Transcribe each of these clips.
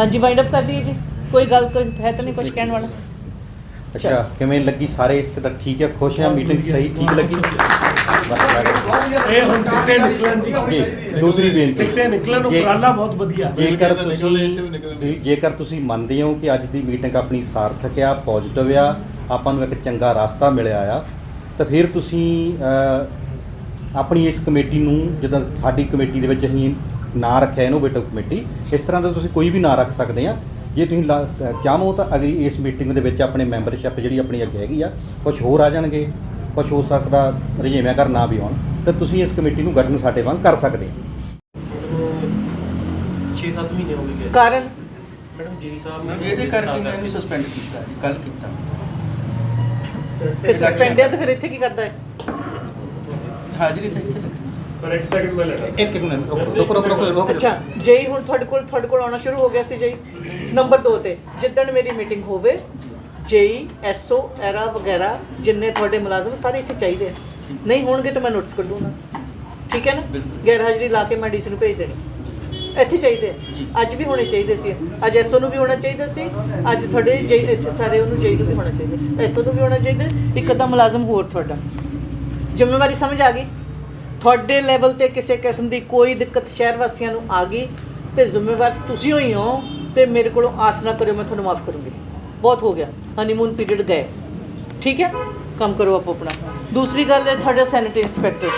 ਹਾਂਜੀ wind up ਕਰ ਦਈਏ ਜੀ। ਕੋਈ ਗੱਲ ਕੋਈ ਹੈ ਤਾਂ ਨਹੀਂ ਕੁਝ ਕਹਿਣ ਵਾਲਾ। ਅੱਛਾ ਕਿਵੇਂ ਲੱਗੀ ਸਾਰੇ? ਇੱਕ ਤਾਂ ਠੀਕ ਹੈ ਖੁਸ਼ ਹਾਂ ਮੀਟਿੰਗ ਸਹੀ ਠੀਕ ਲੱਗੀ? ਇਹ ਹੁਣ ਸਿੱਟੇ ਨਿਕਲਣ ਜੀ ਜੀ ਦੂਸਰੀ ਬੇਨਤੀ। ਸਿੱਟੇ ਨਿਕਲਣ ਉਪਰਾਲਾ ਬਹੁਤ ਵਧੀਆ। ਜੇਕਰ ਇੱਥੇ। ਤੁਸੀਂ ਜੇਕਰ ਤੁਸੀਂ ਮੰਨਦੇ ਹੋ ਕਿ ਅੱਜ ਦੀ ਮੀਟਿੰਗ ਆਪਣੀ ਸਾਰਥਕ ਆ ਪੋਜ਼ਿਟਿਵ ਆ ਆਪਾਂ ਨੂੰ ਇੱਕ ਚੰਗਾ ਰਸਤਾ ਮਿਲਿਆ ਆ ਤਾਂ ਫਿਰ ਤੁਸੀਂ ਆਪਣੀ ਇਸ ਕਮੇਟੀ ਨੂੰ ਜਦੋਂ ਸਾਡੀ ਕਮੇਟੀ ਦੇ ਵਿੱਚ ਅਸੀਂ ਨਾਂ ਰੱਖਿਆ ਇਨੋਵੇਟਿਵ ਕਮੇਟੀ ਇਸ ਤਰ੍ਹਾਂ ਦਾ ਤੁਸੀਂ ਕੋਈ ਵੀ ਨਾਂ ਰੱਖ ਸਕਦੇ ਆ। ਜੇ ਤੁਸੀਂ ਲਾ- ਚਾਹੋ ਤਾਂ ਅਗਲੀ ਇਸ ਮੀਟਿੰਗ ਦੇ ਵਿੱਚ ਆਪਣੇ ਮੈਂਬਰਸ਼ਿਪ ਜਿਹੜੀ ਆਪਣੀ ਅੱਗੇ ਹੈਗੀ ਆ ਕੁਝ ਹੋਰ ਆ ਜਾਣਗੇ ਕੁਝ ਹੋ ਸਕਦਾ ਰਜੇਵਿਆਂ ਕਰ ਨਾ ਵੀ ਆਉਣ ਤਾਂ ਤੁਸੀਂ ਇਸ ਕਮੇਟੀ ਨੂੰ ਗਠਨ ਸਾਡੇ ਵਾਂਗ ਕਰ ਸਕਦੇ ਹੋ। 6-7 ਮਹੀਨੇ ਹੋ ਗਏ ਕਾਰਨ? ਮੈਡਮ ਜੀ ਸਾਹਿਬ ਨੇ ਇਹਦੇ ਕਰਕੇ ਮੈਂ ਵੀ ਸਸਪੈਂਡ ਕੀਤਾ ਕੱਲ ਕੀਤਾ। ਫਿਰ ਸਸਪੈਂਡ ਹੈ ਤਾਂ ਫਿਰ ਇੱਥੇ ਕੀ ਕਰਦਾ ਹੈ? ਹਾਜ਼ਰੀ ਤਾਂ ਇੱਥੇ ਪਰ ਇੱਕ ਸੈਕਿੰਡ ਮੈਂ ਲੈਣਾ। ਇੱਕ ਇੱਕ ਮਿੰਟ ਰੁਕੋ ਰੁਕੋ ਰੁਕੋ ਰੁਕੋ ਅੱਛਾ ਜੇਈ ਹੁਣ ਤੁਹਾਡੇ ਕੋਲ ਤੁਹਾਡੇ ਕੋਲ ਆਉਣਾ ਸ਼ੁਰੂ ਹੋ ਗਿਆ ਸੀ ਜੇਈ। ਨੰਬਰ 2 ਤੇ ਜਿੱਦਣ ਮੇਰੀ ਮੀਟਿੰਗ ਹੋਵੇ ਜੇਈ ਐਸਓ ਐਰਾ ਵਗੈਰਾ ਜਿੰਨੇ ਤੁਹਾਡੇ ਮੁਲਾਜ਼ਮ ਸਾਰੇ ਇੱਥੇ ਚਾਹੀਦੇ ਆ। ਨਹੀਂ ਹੋਣਗੇ ਤਾਂ ਮੈਂ ਨੋਟਿਸ ਕਰ ਦੂੰਗਾ ਠੀਕ ਹੈ ਨਾ। ਗੈਰ ਹਾਜ਼ਰੀ ਲਾ ਕੇ ਮੈਂ ਡੀਸੀ ਨੂੰ ਭੇਜ ਦੇਣੀ। ਇੱਥੇ ਚਾਹੀਦੇ। ਜੀ। ਅੱਜ ਵੀ ਹੋਣੇ ਚਾਹੀਦੇ ਸੀ। ਅੱਜ ਐਸਓ ਨੂੰ ਵੀ ਹੋਣਾ ਚਾਹੀਦਾ ਸੀ। ਅੱਜ ਤੁਹਾਡੇ ਜੇਈ ਇੱਥੇ ਸਾਰੇ ਉਹਨੂੰ ਜੇਈ ਨੂੰ ਵੀ ਹੋਣਾ ਚਾਹੀਦਾ ਸੀ। ਐਸਓ ਨੂੰ ਵੀ ਹੋਣਾ ਚਾਹੀਦਾ। ਇੱਕ ਅੱਧਾ ਮੁਲਾਜ਼ਮ ਹੋਰ ਤੁਹਾਡਾ। ਜ਼ਿੰਮੇਵਾਰੀ ਸਮਝ ਆ ਗਈ? ਤੁਹਾਡੇ ਲੈਵਲ ਤੇ ਕਿਸੇ ਕਿਸਮ ਦੀ ਕੋਈ ਦਿੱਕਤ ਸ਼ਹਿਰ ਵਾਸੀਆਂ ਨੂੰ ਆ ਗਈ ਤੇ ਜ਼ਿੰਮੇਵਾਰ ਤੁਸੀਂ ਹੋਈ ਹੋ ਤੇ ਮੇਰੇ ਕੋਲੋਂ ਆਸ ਨਾ ਕਰਿਓ ਮੈਂ ਤੁਹਾਨੂੰ ਮਾਫ ਕਰੂੰਗੀ। ਬਹੁਤ ਹੋ ਗਿਆ। ਹਨੀਮੂਨ ਪੀਰੀਅਡ ਗਏ। ਠੀਕ ਹੈ? ਕੰਮ ਕਰੋ ਆਪੋ ਆਪਣਾ। ਦੂਸਰੀ ਗੱਲ ਹੈ ਤੁਹਾਡਾ ਸੈਨੇਟਰੀ ਇੰਸਪੈਕਟਰ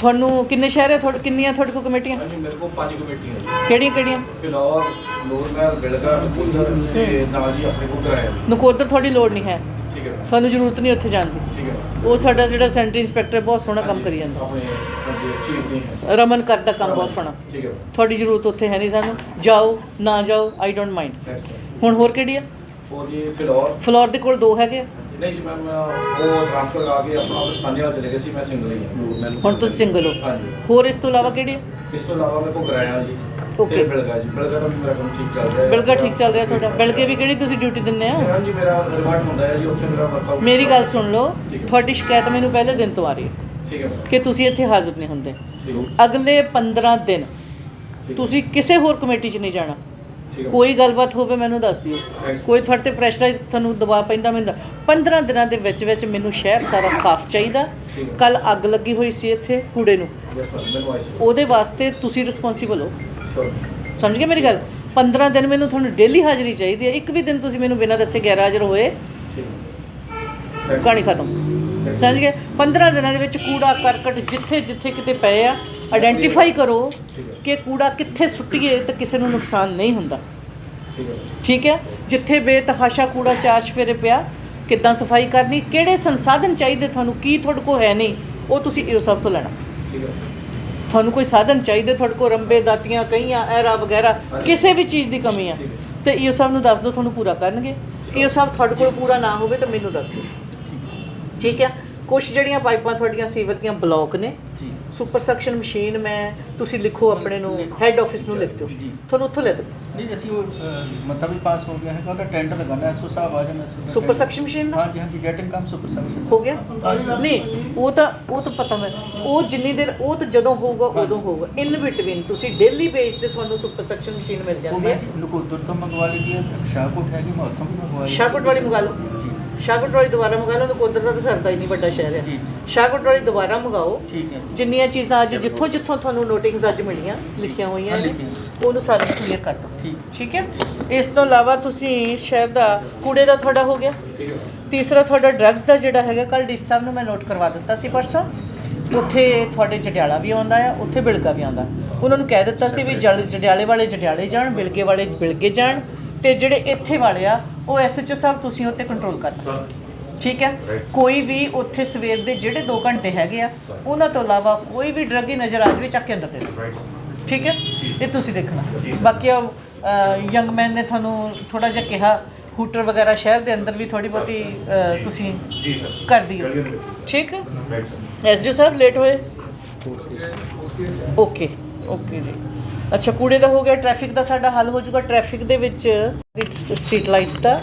ਤੁਹਾਨੂੰ ਕਿੰਨੇ ਸ਼ਹਿਰ ਹੈ ਤੁਹਾਡੇ ਕਿੰਨੀਆਂ ਤੁਹਾਡੇ ਕੋਲ ਕਮੇਟੀਆਂ? ਹਾਂਜੀ ਮੇਰੇ ਕੋਲ ਪੰਜ ਕਮੇਟੀਆਂ ਜੀ ਕਿਹੜੀਆਂ ਕਿਹੜੀਆਂ? ਫਿਲੌਰ ਲੋਰਮੈਸ ਬਿਲਗਾ ਨਕੁੰਦਰ ਤੇ ਨਾਲ ਜੀ ਆਪਣੇ ਕੋਲ ਕਰਾਇਆ ਨਕੋਦਰ ਤੁਹਾਡੀ ਲੋੜ ਨਹੀਂ ਹੈ। ਠੀਕ ਹੈ। ਤੁਹਾਨੂੰ ਜ਼ਰੂਰਤ ਨਹੀਂ ਉੱਥੇ ਜਾਣ ਦੀ। ਠੀਕ ਹੈ। ਉਹ ਸਾਡਾ ਜਿਹੜਾ ਸੈਨੇਟਰੀ ਇੰਸਪੈਕਟਰ ਬਹੁਤ ਸੋਹਣਾ ਕੰਮ ਕਰੀ ਜਾਂਦਾ। ਆਪਣੇ ਹਾਂਜੀ ਚੀਫ ਜੀ ਹੈ। ਰਮਨ ਕਰਦਾ ਕੰਮ ਬਹੁਤ ਸੋਹਣਾ। ਠੀਕ ਹੈ। ਤੁਹਾਡੀ ਜ਼ਰੂਰਤ ਉੱਥੇ ਹੈ ਨਹੀਂ ਸਾਨੂੰ। ਜਾਓ ਨਾ ਜਾਓ ਆਈ ਡੋਂਟ ਮਾਈਂਡ ਨੈਕਸਟ ਹੁਣ ਹੋਰ ਕਿਹੜੀ ਆ ਉਹ ਜੀ ਫਿਲੌਰ। ਫਲੋਰ ਦੇ ਕੋਲ ਦੋ ਹੈਗੇ ਆ। ਨਹੀਂ ਜੀ ਮੈਮ ਉਹ ਟ੍ਰਾਂਸਫਰ ਆ ਕੇ ਆਪਣਾ ਸਾਨੇਵਾਲ ਚਲੇ ਗਏ ਸੀ ਮੈਂ ਸਿੰਗਲ ਹੀ ਹਾਂ। ਲੋਰਮੈਸ ਹੁਣ ਤੁਸੀਂ ਸਿੰਗਲ ਹੋ। ਹਾਂਜੀ। ਹੋਰ ਇਸ ਤੋਂ ਇਲਾਵਾ ਕਿਹੜੀ ਆ? ਇਸ ਤੋਂ ਇਲਾਵਾ ਮੇਰੇ ਕੋਲ ਕਰਾਇਆ ਜੀ। ਤੇ ਬਿਲਗਾ ਜੀ। ਬਿਲਗਾ ਦਾ ਮੇਰਾ ਕੰਮ ਠੀਕ ਚੱਲ ਰਿਹਾ ਹੈ। ਬਿਲਗਾ ਠੀਕ ਚੱਲ ਰਿਹਾ ਤੁਹਾਡਾ। ਬਿਲਗੇ ਵੀ ਕਿਹੜੀ ਤੁਸੀਂ ਡਿਊਟੀ ਦਿੰਦੇ ਆ ਹਾਂਜੀ ਮੇਰਾ ਰਿਵਾਰਡ ਹੁੰਦਾ ਹੈ ਜੀ ਉੱਥੇ ਮੇਰਾ ਵਰਕਆਊਟ ਮੇਰੀ ਗੱਲ ਸੁਣ ਲਓ ਹੈ। ਤੁਹਾਡੀ ਸ਼ਿਕਾਇਤ ਮੈਨੂੰ ਪਹਿਲੇ ਦਿਨ ਤੋਂ ਆ ਰਹੀ ਹੈ ਠੀਕ ਹੈ ਕਿ ਤੁਸੀਂ ਇੱਥੇ ਹਾਜ਼ਰ ਨਹੀਂ ਹੁੰਦੇ। ਹੈ। ਅਗਲੇ 15 ਦਿਨ ਹੈ। ਤੁਸੀਂ ਕਿਸੇ ਹੋਰ ਕਮੇਟੀ 'ਚ ਨਹੀਂ ਜਾਣਾ। ਹੈ। ਕੋਈ ਗੱਲਬਾਤ ਹੋਵੇ ਮੈਨੂੰ ਦੱਸ ਦਿਓ. ਕੋਈ ਤੁਹਾਡੇ ਤੇ ਪ੍ਰੈਸ਼ਰਾਈਜ਼ ਤੁਹਾਨੂੰ ਦਬਾਅ ਪੈਂਦਾ ਮੈਨੂੰ ਦੱਸ- 15 ਦਿਨਾਂ ਦੇ ਵਿੱਚ ਵਿੱਚ ਮੈਨੂੰ ਸ਼ਹਿਰ ਸਾਰਾ ਸਾਫ਼ ਚਾਹੀਦਾ। ਹੈ। ਕੱਲ ਅੱਗ ਲੱਗੀ ਹੋਈ ਸੀ ਇੱਥੇ ਕੂੜੇ ਨੂੰ। ਉਹਦੇ ਵਾਸਤੇ ਤੁਸੀਂ ਰਿਸਪੌਂਸੀਬਲ ਹੋ। ਸਮਝ ਗਏ ਮੇਰੀ ਗੱਲ? 15 ਦਿਨ ਮੈਨੂੰ ਤੁਹਾਨੂੰ ਡੇਲੀ ਹਾਜ਼ਰੀ ਚਾਹੀਦੀ ਹੈ। ਇੱਕ ਵੀ ਦਿਨ ਤੁਸੀਂ ਮੈਨੂੰ ਬਿਨਾਂ ਦੱਸੇ ਗੈਰ ਹਾਜ਼ਰ ਹੋਏ, ਕਹਾਣੀ ਖਤਮ। ਸਮਝ ਗਏ? 15 ਦਿਨਾਂ ਦੇ ਵਿੱਚ ਕੂੜਾ, ਕਰਕਟ ਜਿੱਥੇ ਜਿੱਥੇ ਕਿਤੇ ਪਏ ਆ ਆਇਡੈਂਟੀਫਾਈ ਕਰੋ ਕਿ ਕੂੜਾ ਕਿੱਥੇ ਸੁੱਟੀਏ ਤਾਂ ਕਿਸੇ ਨੂੰ ਨੁਕਸਾਨ ਨਹੀਂ ਹੁੰਦਾ। ਠੀਕ ਹੈ? ਠੀਕ ਹੈ ਜਿੱਥੇ ਬੇਤਹਾਸ਼ਾ ਕੂੜਾ ਚਾਰ ਚਫੇਰੇ ਪਿਆ, ਕਿੱਦਾਂ ਸਫ਼ਾਈ ਕਰਨੀ, ਕਿਹੜੇ ਸੰਸਾਧਨ ਚਾਹੀਦੇ ਤੁਹਾਨੂੰ, ਕੀ ਤੁਹਾਡੇ ਕੋਲ ਹੈ ਨਹੀਂ, ਉਹ ਤੁਸੀਂ ਇਹ ਸਭ ਤੋਂ ਲੈਣਾ। ਠੀਕ ਹੈ ਤੁਹਾਨੂੰ ਕੋਈ ਸਾਧਨ ਚਾਹੀਦੇ, ਤੁਹਾਡੇ ਕੋਲ ਰੰਬੇ, ਦਾਤੀਆਂ, ਕਈਆਂ, ਐਰਾ ਵਗੈਰਾ, ਕਿਸੇ ਵੀ ਚੀਜ਼ ਦੀ ਕਮੀ ਆ। ਤੇ ਇਹ ਸਭ ਨੂੰ ਦੱਸ ਦਿਓ, ਤੁਹਾਨੂੰ ਪੂਰਾ ਕਰਨਗੇ। ਇਹ ਸਭ ਤੁਹਾਡੇ ਕੋਲ ਪੂਰਾ ਨਾ ਹੋਵੇ ਤਾਂ ਮੈਨੂੰ ਦੱਸ ਦਿਓ। ਠੀਕ ਹੈ ਕੁਝ ਜਿਹੜੀਆਂ ਪਾਈਪਾਂ ਤੁਹਾਡੀਆਂ ਸੀਵਰ ਦੀਆਂ ਬਲੌਕ ਨੇ, ਜੀ। ਸੁਪਰ ਸਕਸ਼ਨ ਮਸ਼ੀਨ ਮੈਂ ਤੁਸੀਂ ਲਿਖੋ ਆਪਣੇ ਨੂੰ ਹੈੱਡ ਆਫਿਸ ਨੂੰ ਲਿਖ ਦਿਓ। ਜੀ। ਤੁਹਾਨੂੰ ਉੱਥੋਂ ਲੈ ਦਿਓ। ਨਹੀਂ ਅਸੀਂ ਉਹ ਮਤਾ ਵੀ ਪਾਸ ਹੋ ਗਿਆ ਹੈ ਉਹਦਾ ਟੈਂਡਰ ਲਗਾਣਾ ਐਸਓ ਸਾਹਿਬ ਆ ਜਾਣਾ ਸੁਪਰ ਸਕਸ਼ਨ ਮਸ਼ੀਨ ਨਾਲ ਹਾਂਜੀ ਹਾਂਜੀ ਗੈਟਿੰਗ ਕੰਮ ਸੁਪਰ ਸਕਸ਼ਨ ਹੋ ਗਿਆ? ਨਹੀਂ ਉਹ ਤਾਂ ਉਹ ਤਾਂ ਪਤਾ ਮੈਂ ਉਹ ਜਿੰਨੀ ਦੇਰ ਉਹ ਤਾਂ ਜਦੋਂ ਹੋਊਗਾ ਉਦੋਂ ਹੋਊਗਾ। ਇਨ ਬਿਟਵੀਨ ਤੁਸੀਂ ਡੇਲੀ ਬੇਸ ਤੇ ਤੁਹਾਨੂੰ ਸੁਪਰ ਸਕਸ਼ਨ ਮਸ਼ੀਨ ਮਿਲ ਜਾਂਦੀ ਹੈ। ਨਕੋਦਰ ਤੋਂ ਮੰਗਵਾ ਲਈ ਹੈ ਸ਼ਾਹਕੋਟ ਹੈਗੀ ਮੈਂ ਉੱਥੋਂ ਵੀ ਮੰਗਵਾਈ ਹੈ। ਸ਼ਾਹਕੋਟ ਵਾਲੀ ਮੰਗਾ ਲਓ। ਜੀ ਸ਼ਾਹਕੋਟ ਵਾਲੀ ਦੁਬਾਰਾ ਮੰਗਾ ਲਓ ਕੋਦਰ ਦਾ ਤਾਂ ਸਰਦਾ ਹੀ ਨਹੀਂ ਵੱਡਾ ਸ਼ਹਿਰ ਹੈ ਜੀ। ਸ਼ਾਹਕੋਟ ਵਾਲੀ ਦੁਬਾਰਾ ਮੰਗਾਓ। ਠੀਕ ਹੈ। ਜਿੰਨੀਆਂ ਚੀਜ਼ਾਂ ਅੱਜ ਜਿੱਥੋਂ ਜਿੱਥੋਂ ਤੁਹਾਨੂੰ ਨੋਟਿੰਗਸ ਅੱਜ ਮਿਲੀਆਂ ਲਿਖੀਆਂ ਹੋਈਆਂ ਨੇ। ਉਹਨੂੰ ਸਾਰਾ ਕਲੀਅਰ ਕਰ ਦਿਓ। ਠੀਕ। ਠੀਕ ਹੈ? ਇਸ ਤੋਂ ਇਲਾਵਾ ਤੁਸੀਂ ਸ਼ਹਿਰ ਦਾ ਕੂੜੇ ਦਾ ਤੁਹਾਡਾ ਹੋ ਗਿਆ। ਤੀਸਰਾ ਤੁਹਾਡਾ ਡਰੱਗਸ ਦਾ ਜਿਹੜਾ ਹੈਗਾ ਕੱਲ ਡੀ ਸਾਹਿਬ ਨੂੰ ਮੈਂ ਨੋਟ ਕਰਵਾ ਦਿੱਤਾ ਸੀ ਪਰਸੋਂ। ਉੱਥੇ ਤੁਹਾਡੇ ਜਟਿਆਲਾ ਵੀ ਆਉਂਦਾ ਆ ਉੱਥੇ ਬਿਲਗਾ ਵੀ ਆਉਂਦਾ। ਉਹਨਾਂ ਨੂੰ ਕਹਿ ਦਿੱਤਾ ਸੀ ਵੀ ਜਲ- ਜਟਿਆਲੇ ਵਾਲੇ ਜਟਿਆਲੇ ਜਾਣ ਬਿਲਗੇ ਵਾਲੇ ਬਿਲਗੇ ਜਾਣ ਤੇ ਜਿਹੜੇ ਇੱਥੇ ਵਾਲੇ ਆ ਉਹ ਐਸਐਚਓ ਸਾਹਿਬ ਤੁਸੀਂ ਉੱਤੇ ਕੰਟਰੋਲ ਕਰਨਾ। ਠੀਕ ਹੈ? ਕੋਈ ਵੀ ਉੱਥੇ ਸਵੇਰ ਦੇ ਜਿਹੜੇ 2 ਘੰਟੇ ਹੈਗੇ ਆ ਉਹਨਾਂ ਤੋਂ ਇਲਾਵਾ ਕੋਈ ਵੀ ਡਰੱਗ ਨਜ਼ਰ ਆ ਜਾਵੇ ਚੱਕ ਕੇ ਅੰਦਰ ਦੇ ਦਿਓ। ਠੀਕ ਹੈ? ਇਹ ਤੁਸੀਂ ਦੇਖਣਾ। ਬਾਕੀ ਯੰਗ ਮੈਨ ਨੇ ਤੁਹਾਨੂੰ ਥੋੜਾ ਜਿਹਾ ਕਿਹਾ ਹੂਟਰ ਵਗੈਰਾ ਸ਼ਹਿਰ ਦੇ ਅੰਦਰ ਵੀ ਥੋੜੀ ਬਹੁਤੀ ਤੁਸੀਂ ਕਰ ਦਿਓ। ਠੀਕ ਹੈ? ਸਾਹਿਬ ਲੇਟ ਹੋਏ? ਓਕੇ ਓਕੇ ਜੀ। ਅੱਛਾ ਕੂੜੇ ਦਾ ਹੋ ਗਿਆ ਟ੍ਰੈਫਿਕ ਦਾ ਸਾਡਾ ਹੱਲ ਹੋ ਜਾਊਗਾ। ਟ੍ਰੈਫਿਕ ਦੇ ਵਿੱਚ ਸਟਰੀਟ ਲਾਈਟਸ ਦਾ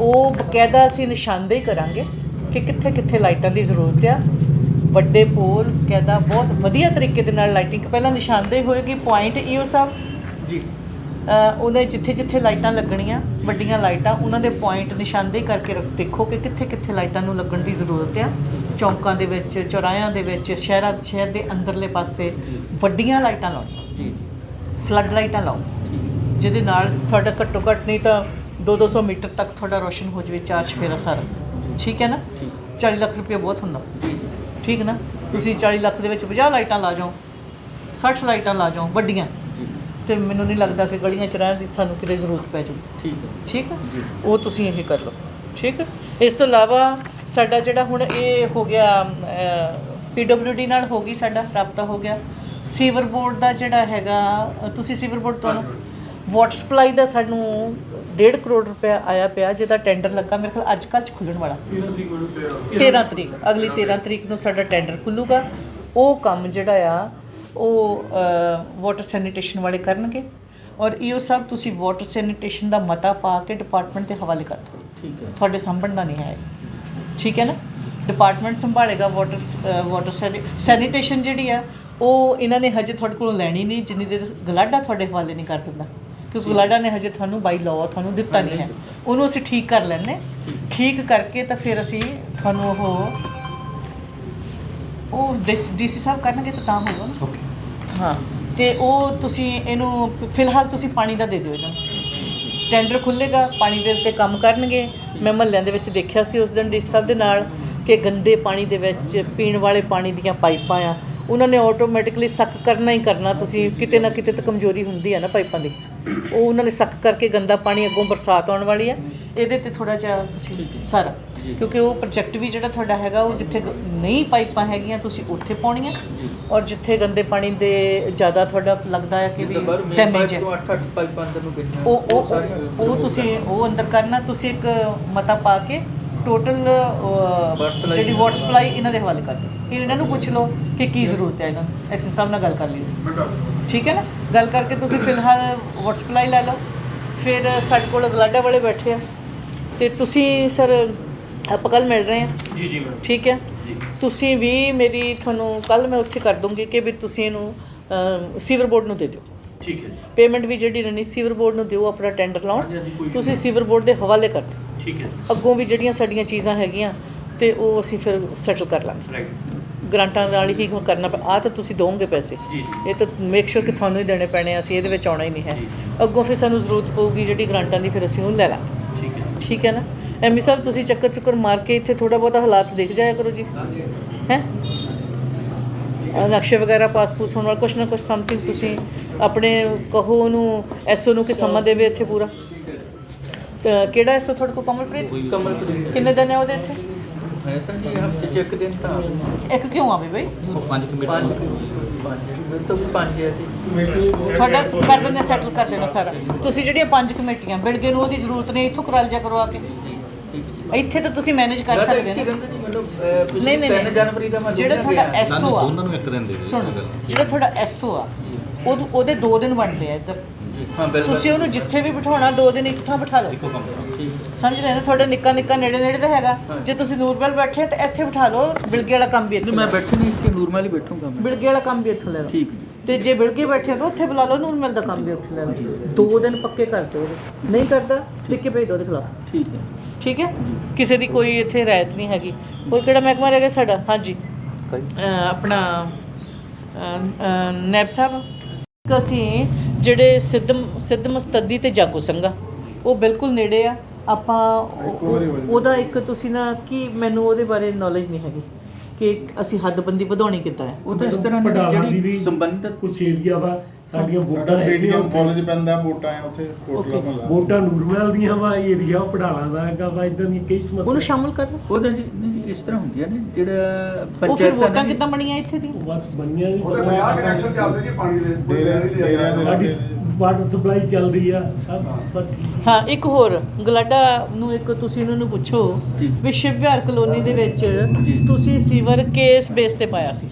ਉਹ ਬਕਾਇਦਾ ਅਸੀਂ ਨਿਸ਼ਾਨਦੇਹੀ ਕਰਾਂਗੇ ਕਿ ਕਿੱਥੇ ਕਿੱਥੇ ਲਾਈਟਾਂ ਦੀ ਜ਼ਰੂਰਤ ਆ। ਵੱਡੇ ਪੋਲ ਬਕਾਇਦਾ ਬਹੁਤ ਵਧੀਆ ਤਰੀਕੇ ਦੇ ਨਾਲ ਲਾਈਟਿੰਗ ਪਹਿਲਾਂ ਨਿਸ਼ਾਨਦੇਹੀ ਹੋਏਗੀ ਪੁਆਇੰਟ ਈਓ ਸਾਹਿਬ। ਜੀ। ਉਹਨੇ ਜਿੱਥੇ ਜਿੱਥੇ ਲਾਈਟਾਂ ਲੱਗਣੀਆਂ ਵੱਡੀਆਂ ਲਾਈਟਾਂ ਉਹਨਾਂ ਦੇ ਪੁਆਇੰਟ ਨਿਸ਼ਾਨਦੇਹੀ ਕਰਕੇ ਰੱਖ- ਦੇਖੋ ਕਿ ਕਿੱਥੇ ਕਿੱਥੇ ਲਾਈਟਾਂ ਨੂੰ ਲੱਗਣ ਦੀ ਜ਼ਰੂਰਤ ਆ। ਚੌਂਕਾਂ ਦੇ ਵਿੱਚ ਚੌਰਾਹਿਆਂ ਦੇ ਵਿੱਚ ਸ਼ਹਿਰਾਂ ਸ਼ਹਿਰ ਦੇ ਅੰਦਰਲੇ ਪਾਸੇ ਵੱਡੀਆਂ ਲਾਈਟਾਂ ਲਾਉਣੀਆਂ। ਫਲੱਡ ਲਾਈਟਾਂ ਲਾਓ। ਜਿਹਦੇ ਨਾਲ ਤੁਹਾਡਾ ਘੱਟੋ ਘੱਟ ਨਹੀਂ ਤਾਂ 2-200 ਮੀਟਰ ਤੱਕ ਤੁਹਾਡਾ ਰੋਸ਼ਨ ਹੋ ਜਾਵੇ ਚਾਰ ਚਫੇਰਾ ਸਾਰਾ। ਠੀਕ ਹੈ ਨਾ? 40 ਲੱਖ ਰੁਪਏ ਬਹੁਤ ਹੁੰਦਾ। ਠੀਕ ਨਾ? ਤੁਸੀਂ 40 ਲੱਖ ਦੇ ਵਿੱਚ 50 ਲਾਈਟਾਂ ਲਾ ਜਾਓ 60 ਲਾਈਟਾਂ ਲਾ ਜਾਓ ਵੱਡੀਆਂ। ਤੇ ਮੈਨੂੰ ਨਹੀਂ ਲੱਗਦਾ ਕਿ ਗਲੀਆਂ ਚ ਰਹਿਣ ਦੀ ਸਾਨੂੰ ਕਿਤੇ ਜ਼ਰੂਰਤ ਪੈ ਜੂ ਠੀਕ ਹੈ। ਠੀਕ ਹੈ? ਉਹ ਤੁਸੀਂ ਇਹ ਕਰ ਲਓ। ਠੀਕ ਹੈ? ਇਸ ਤੋਂ ਇਲਾਵਾ ਸਾਡਾ ਜਿਹੜਾ ਹੁਣ ਇਹ ਹੋ ਗਿਆ ਪੀਡਬਲਯੂਡੀ ਨਾਲ ਹੋ ਗਈ ਸਾਡਾ ਰਾਬਤਾ ਹੋ ਗਿਆ। ਸੀਵਰ ਬੋਰਡ ਦਾ ਜਿਹੜਾ ਹੈਗਾ ਤੁਸੀਂ ਸੀਵਰ ਬੋਰਡ ਤੋਂ ਵਾਟਰ ਸਪਲਾਈ ਦਾ ਸਾਨੂੰ 1.5 ਕਰੋੜ ਰੁਪਇਆ ਆਇਆ ਪਿਆ ਜਿਹਦਾ ਟੈਂਡਰ ਲੱਗਾ। ਮੇਰੇ ਖਿਆਲ ਅੱਜ ਕੱਲ੍ਹ ਚ ਖੁੱਲਣ ਵਾਲਾ। 13 ਤਰੀਕ ਅਗਲੀ 13 ਤਰੀਕ ਨੂੰ ਸਾਡਾ ਟੈਂਡਰ ਖੁੱਲੂਗਾ। ਉਹ ਕੰਮ ਜਿਹੜਾ ਆ ਉਹ ਵਾਟਰ ਸੈਨੀਟੇਸ਼ਨ ਵਾਲੇ ਕਰਨਗੇ। ਔਰ ਇਹੋ ਸਭ ਤੁਸੀਂ ਵਾਟਰ ਸੈਨੀਟੇਸ਼ਨ ਦਾ ਮਤਾ ਪਾ ਕੇ ਡਿਪਾਰਟਮੈਂਟ ਦੇ ਹਵਾਲੇ ਕਰ ਦਿਓ। ਠੀਕ ਹੈ। ਤੁਹਾਡੇ ਸਾਂਭਣ ਦਾ ਨਹੀਂ ਹੈ। ਠੀਕ ਹੈ ਨਾ? ਡਿਪਾਰਟਮੈਂਟ ਸੰਭਾਲੇਗਾ ਵਾਟਰ ਵਾਟਰ ਸੈਨੀਟੇਸ਼ਨ ਜਿਹੜੀ ਆ ਉਹ ਇਹਨਾਂ ਨੇ ਹਜੇ ਤੁਹਾਡੇ ਕੋਲੋਂ ਲੈਣੀ ਨਹੀਂ ਜਿੰਨੀ ਦੇਰ ਗਲਾਡਾ ਤੁਹਾਡੇ ਹਵਾਲੇ ਨਹੀਂ ਕਰ ਦਿੰਦਾ। ਕਿਉਂਕਿ ਗਲਾਡਾ ਨੇ ਹਜੇ ਤੁਹਾਨੂੰ ਬਾਈ ਲਾਅ ਤੁਹਾਨੂੰ ਦਿੱਤਾ ਨਹੀਂ ਹੈ। ਉਹਨੂੰ ਅਸੀਂ ਠੀਕ ਕਰ ਲੈਣੇ ਠੀਕ। ਕਰਕੇ ਤਾਂ ਫਿਰ ਅਸੀਂ ਤੁਹਾਨੂੰ ਉਹ ਉਹ ਡੀਸੀ ਸਾਹਿਬ ਕਰਨਗੇ ਤਾਂ ਤਾਂ ਹੋਊਗਾ ਨਾ। ਹਾਂ। ਤੇ ਉਹ ਤੁਸੀਂ ਇਹਨੂੰ ਫਿਲਹਾਲ ਤੁਸੀਂ ਪਾਣੀ ਦਾ ਦੇ ਦਿਓ ਇਹਨਾਂ। ਨੂੰ ਟੈਂਡਰ ਖੁੱਲੇਗਾ ਪਾਣੀ ਦੇ ਉੱਤੇ ਕੰਮ ਕਰਨਗੇ। ਮੈਂ ਮਹੱਲਿਆਂ ਦੇ ਵਿੱਚ ਦੇਖਿਆ ਸੀ ਉਸ ਦਿਨ ਡੀਸੀ ਸਾਹਿਬ ਦੇ ਨਾਲ ਕਿ ਗੰਦੇ ਪਾਣੀ ਦੇ ਵਿੱਚ ਪੀਣ ਵਾਲੇ ਪਾਣੀ ਦੀਆਂ ਪਾਈਪਾਂ ਆ। ਉਹਨਾਂ ਨੇ ਆਟੋਮੈਟਿਕਲੀ ਸੱਕ ਕਰਨਾ ਹੀ ਕਰਨਾ ਤੁਸੀਂ ਕਿਤੇ ਨਾ ਕਿਤੇ ਤਾਂ ਕਮਜ਼ੋਰੀ ਹੁੰਦੀ ਆ ਨਾ ਪਾਈਪਾਂ ਦੀ। ਉਹ ਉਹਨਾਂ ਨੇ ਸੱਕ ਕਰਕੇ ਗੰਦਾ ਪਾਣੀ ਅੱਗੋਂ ਬਰਸਾਤ ਆਉਣ ਵਾਲੀ ਆ। ਇਹਦੇ ਤੇ ਥੋੜਾ ਜਿਹਾ ਤੁਸੀਂ ਸਾਰਾ ਕਿਉਂਕਿ ਉਹ ਪ੍ਰੋਜੈਕਟ ਵੀ ਜਿਹੜਾ ਤੁਹਾਡਾ ਹੈਗਾ ਉਹ ਜਿੱਥੇ ਨਹੀਂ ਪਾਈਪਾਂ ਹੈਗੀਆਂ ਤੁਸੀਂ ਉੱਥੇ ਪਾਉਣੀਆਂ। ਔਰ ਜਿੱਥੇ ਗੰਦੇ ਪਾਣੀ ਦੇ ਜ਼ਿਆਦਾ ਤੁਹਾਡਾ ਲੱਗਦਾ ਹੈ ਕਿ ਵੀ ਡੈਮੇਜ ਹੈ। ਤੋਂ 8-8 ਪਾਈਪਾਂ ਅੰਦਰ ਨੂੰ ਗਈਆਂ। ਉਹ ਉਹ ਉਹ ਤੁਸੀਂ ਉਹ ਅੰਦਰ ਕਰਨਾ ਤੁਸੀਂ ਇੱਕ ਮਤਾ ਪਾ ਕੇ ਟੋਟਲ ਜਿਹੜੀ ਵਾਟਰ ਸਪਲਾਈ ਇਹਨਾਂ ਦੇ ਹਵਾਲੇ ਕਰ ਦਿਓ ਇਹ ਇਹਨਾਂ ਨੂੰ ਪੁੱਛ ਲਓ ਕਿ ਕੀ ਜ਼ਰੂਰਤ ਹੈ ਇਹਨਾਂ ਨੂੰ। ਐਕਸ਼ਨ ਸਾਹਿਬ ਨਾਲ ਗੱਲ ਕਰ ਲਿਓ ਠੀਕ ਹੈ ਨਾ? ਗੱਲ ਕਰਕੇ ਤੁਸੀਂ ਫਿਲਹਾਲ ਵਾਟਰ ਸਪਲਾਈ ਲੈ ਲਓ। ਫਿਰ ਸਾਡੇ ਕੋਲ ਗਲਾਡਾ ਵਾਲੇ ਬੈਠੇ ਆ। ਤੇ ਤੁਸੀਂ ਸਰ ਆਪਾਂ ਕੱਲ ਮਿਲ ਰਹੇ ਹਾਂ ਜੀ ਜੀ ਮੈਮ ਠੀਕ ਹੈ? ਤੁਸੀਂ ਵੀ ਮੇਰੀ ਤੁਹਾਨੂੰ ਕੱਲ ਮੈਂ ਉੱਥੇ ਕਰ ਦੂੰਗੀ ਕਿ ਵੀ ਤੁਸੀਂ ਇਹਨੂੰ ਸੀਵਰ ਬੋਰਡ ਨੂੰ ਦੇ ਦਿਓ। ਠੀਕ ਹੈ ਜੀ। ਪੇਮੈਂਟ ਵੀ ਜਿਹੜੀ ਰਹਿਣੀ ਸੀਵਰ ਬੋਰਡ ਨੂੰ ਦਿਓ ਆਪਣਾ ਟੈਂਡਰ ਲਾਉਣ। ਤੁਸੀਂ ਸੀਵਰ ਬੋਰਡ ਦੇ ਹਵਾਲੇ ਕਰ ਦਿਓ। ਠੀਕ ਹੈ। ਅੱਗੋਂ ਵੀ ਜਿਹੜੀਆਂ ਸਾਡੀਆਂ ਚੀਜ਼ਾਂ ਹੈਗੀਆਂ ਤੇ ਉਹ ਅਸੀਂ ਫਿਰ ਸੈਟਲ ਕਰ ਲਾਂਗੇ। ਰਾਈਟ ਗ੍ਰਾਂਟਾਂ ਨਾਲ ਹੀ ਕਰਨਾ ਆ ਤਾਂ ਤੁਸੀਂ ਦੋਗੇ ਪੈਸੇ। ਇਹ ਤਾਂ ਮੇਕ ਸ਼ੋਰ ਕਿ ਤੁਹਾਨੂੰ ਹੀ ਦੇਣੇ ਪੈਣੇ ਅਸੀਂ ਇਹਦੇ ਵਿੱਚ ਆਉਣਾ ਹੀ ਨਹੀਂ ਹੈ। ਅੱਗੋਂ ਫਿਰ ਸਾਨੂੰ ਜ਼ਰੂਰਤ ਪਊਗੀ ਜਿਹੜੀ ਗ੍ਰਾਂਟਾਂ ਦੀ ਫਿਰ ਅਸੀਂ ਉਹ ਲੈ ਲਾਂਗੇ। ਠੀਕ ਹੈ। ਠੀਕ ਹੈ ਨਾ? ਐਮੀ ਸਾਹਿਬ ਤੁਸੀਂ ਚੱਕਰ ਚੁੱਕਰ ਮਾਰ ਕੇ ਇੱਥੇ ਥੋੜਾ ਬਹੁਤਾ ਹਾਲਾਤ ਦੇਖ ਜਾਇਆ ਕਰੋ ਜੀ। ਹੈ? ਨਕਸ਼ੇ ਵਗੈਰਾ ਪਾਸਪੋਰਟ ਹੋਣ ਵਾਲਾ ਕੁਛ ਨਾ ਕੁਛ ਸਮਥਿੰਗ ਤੁਸੀਂ ਆਪਣੇ ਕਹੋ ਉਹਨੂੰ ਐਸਓ ਨੂੰ ਕਿ ਸਮਾਂ ਦੇਵੇ ਇੱਥੇ ਪੂਰਾ। ਕਿਹੜਾ ਐਸਓ ਤੁਹਾਡੇ ਕੋਲ ਕਮਲਪ੍ਰੀਤ? ਕਮਲਪ੍ਰੀਤ ਕਿੰਨੇ ਦਿਨ ਹੈ ਉਹਦੇ ਇੱਥੇ? ਹੈ ਤਾਂ ਜੀ ਹਫ਼ਤੇ ਚ ਇੱਕ ਦਿਨ ਤਾਂ। ਇੱਕ ਕਿਉਂ ਆਵੇ ਬਈ? ਪੰਜ ਪੰਜ ਮੇਰੇ ਤੋਂ ਵੀ ਪੰਜ ਹੈ ਜੀ। ਤੁਹਾਡਾ ਕਰ ਦਿੰਦੇ ਸੈਟਲ ਕਰ ਦੇਣਾ ਸਾਰਾ। ਤੁਸੀਂ ਜਿਹੜੀਆਂ ਪੰਜ ਕਮੇਟੀਆਂ ਬਿਲਗੇ ਨੂੰ ਉਹਦੀ ਜ਼ਰੂਰਤ ਨਹੀਂ ਇੱਥੋਂ ਕਰਾ ਲਿਆ ਕਰੋ ਆ ਕੇ। ਜੀ ਠੀਕ ਹੈ ਇੱਥੇ ਤਾਂ ਤੁਸੀਂ ਮੈਨੇਜ ਕਰ ਮੈਂ ਤਾਂ ਸਕਦੇ ਇੱਥੇ ਹੋ ਰਹਿੰਦਾ ਜੀ ਮੈਨੂੰ ਅਹ, ਪਿਛਲੀ ਨਹੀਂ ਨਹੀਂ 3 ਨਹੀਂ। ਜਨਵਰੀ ਦਾ ਮੈਂ ਜਿਹੜਾ ਤੁਹਾਡਾ ਗਿਆ। ਐਸਓ ਆ। ਦੋਨਾਂ ਨੂੰ ਇੱਕ ਦਿਨ ਦੇ ਦਿਓ। ਸੁਣ ਜਿਹੜਾ ਤੁਹਾਡਾ ਐਸਓ ਆ ਉਹ ਉਹਦੇ 2 ਦਿਨ ਬਣਦੇ ਆ ਇੱਧਰ। ਹਾਂ ਬਿਲਕੁਲ। ਤੁਸੀਂ ਉਹਨੂੰ ਜਿੱਥੇ ਵੀ ਬਿਠਾਉਣਾ 2 ਦਿਨ ਇੱਕ ਥਾਂ ਬਿਠਾ ਲਓ ਇੱਕੋ ਕੰਮ ਕਰੋ। ਠੀਕ ਹੈ। ਸਮਝ ਰਹੇ ਨਾ ਤੁਹਾਡਾ ਨਿੱਕਾ ਨਿੱਕਾ ਨੇੜੇ ਨੇੜੇ ਤਾਂ ਹੈਗਾ। ਜੇ ਤੁਸੀਂ ਨੂਰਬਲ ਬੈਠੇ ਤਾਂ ਇੱਥੇ ਬਿਠਾ ਲਓ ਬਿਲਗੇ ਵਾਲਾ ਕੰਮ ਵੀ ਇੱਥੇ ਨਹੀਂ ਮੈਂ ਬੈਠੇ ਨਹੀਂ ਇੱਥੇ ਨੂਰਮਲ ਹੀ ਬੈਠੂੰਗਾ ਮੈਂ। ਬਿਲਗੇ ਵਾਲਾ ਕੰਮ ਵੀ ਇੱਥੇ ਲੈ ਲਓ। ਠੀਕ ਜੀ ਤੇ ਜੇ ਬਿਲਗੇ ਬੈਠੇ ਤਾਂ ਉੱਥੇ ਬੁਲਾ ਲਓ ਨੂਰਮਲ ਦਾ ਕੰਮ ਵੀ ਉੱਥੇ ਲੈ ਲਓ। ਦੋ ਦਿਨ ਪੱਕੇ ਕਰ ਦਿਓ ਉਹਦੇ। ਨਹੀਂ ਕਰਦਾ ਲਿਖ ਭੇਜ ਦਿਓ ਉਹਦੇ ਖਿਲਾਫ। ਠੀਕ ਹੈ। ਠੀਕ ਹੈ? ਕਿਸੇ ਦੀ ਕੋਈ ਇੱਥੇ ਰਾਇਤ ਨਹੀਂ ਹੈਗੀ। ਕੋਈ ਕਿਹੜਾ ਮਹਿਕਮਾ ਰਹਿ ਗਿਆ ਸਾਡਾ? ਹਾਂਜੀ। ਅਹ ਆਪਣਾ ਅਹ, ਅਹ, ਨੈਬ ਸਾਹਿਬ। ਇੱਕ ਅਸੀਂ ਜਿਹੜੇ ਸਿੱਧ ਸਿੱਧ ਮਸਤਦੀ ਤੇ ਜਾਗੋ ਸੰਗਾ ਉਹ ਬਿਲਕੁਲ ਨੇੜੇ ਆ। ਆਪਾਂ ਉਹ- ਉਹਦਾ ਇੱਕ ਤੁਸੀਂ ਨਾ ਕੀ ਮੈਨੂੰ ਉਹਦੇ ਬਾਰੇ ਨੌਲੇਜ ਨਹੀਂ ਹੈਗੀ ਕਿ ਅਸੀਂ ਹੱਦਬੰਦੀ ਵਧਾਉਣੀ ਕਿੱਦਾਂ ਹੈ। ਉਹ ਤਾਂ ਇਸ ਤਰ੍ਹਾਂ ਦੀ ਜਿਹੜੀ ਸੰਬੰਧਿਤ ਕੁਛ ਏਰੀਆ ਵਾ ਸਾਡੀਆਂ ਸਾਡਾ ਵੋਟਾਂ ਹੈਗੀਆਂ ਬੀਡੀਐਮ ਉੱਥੇ। ਕਾਲਜ ਪੈਂਦਾ ਵੋਟਾਂ ਆ ਉੱਥੇ ਕੋਟਲਾ. ਮਹੱਲਾ ਵੋਟਾਂ ਨੂਰਮਹਿਲ ਦੀਆਂ ਵਾ ਏਰੀਆ ਪੜਾਲਾ ਦਾ ਹੈਗਾ ਵਾ ਇਦਾਂ ਦੀਆਂ ਕਈ ਉਹਨੂੰ ਸਮੱਸਿਆ ਸ਼ਾਮਲ ਕਰ ਲਓ ਉਹਦਾ ਜੀ ਨਹੀਂ ਜੀ ਇਸ ਤਰ੍ਹਾਂ ਹੁੰਦੀਆਂ ਨੇ ਜਿਹੜਾ ਉਹ ਫਿਰ ਪੰਚਾਇਤਾਂ ਵੋਟਾਂ ਨੇ ਕਿੱਦਾਂ ਬਣੀਆਂ ਇੱਥੇ ਦੀ ਬਸ ਬਣੀਆਂ ਜੀ ਉਹਦੇ ਪੰਜਾਹ connection ਚੱਲਦੇ ਜੀ ਪਾਣੀ ਦੇ ਡੇਰਿਆਂ ਡੇਰਿਆਂ ਦੇ ਸਾਡੀ ਲਾਗੇ। ਵਾਟਰ ਸਪਲਾਈ ਚੱਲਦੀ ਆ ਸਭ ਪਰ ਹਾਂ ਇੱਕ ਹੋਰ ਗਲਾਡਾ ਨੂੰ ਇੱਕ ਤੁਸੀਂ ਉਹਨਾਂ ਨੂੰ ਪੁੱਛੋ ਜੀ। ਵੀ ਸ਼ਿਵ ਵਿਹਾਰ ਕਲੋਨੀ ਦੇ ਵਿੱਚ ਜੀ। ਤੁਸੀਂ ਸੀਵਰ ਕੇਸ ਬੇਸ ਤੇ ਪਾਇਆ ਸੀ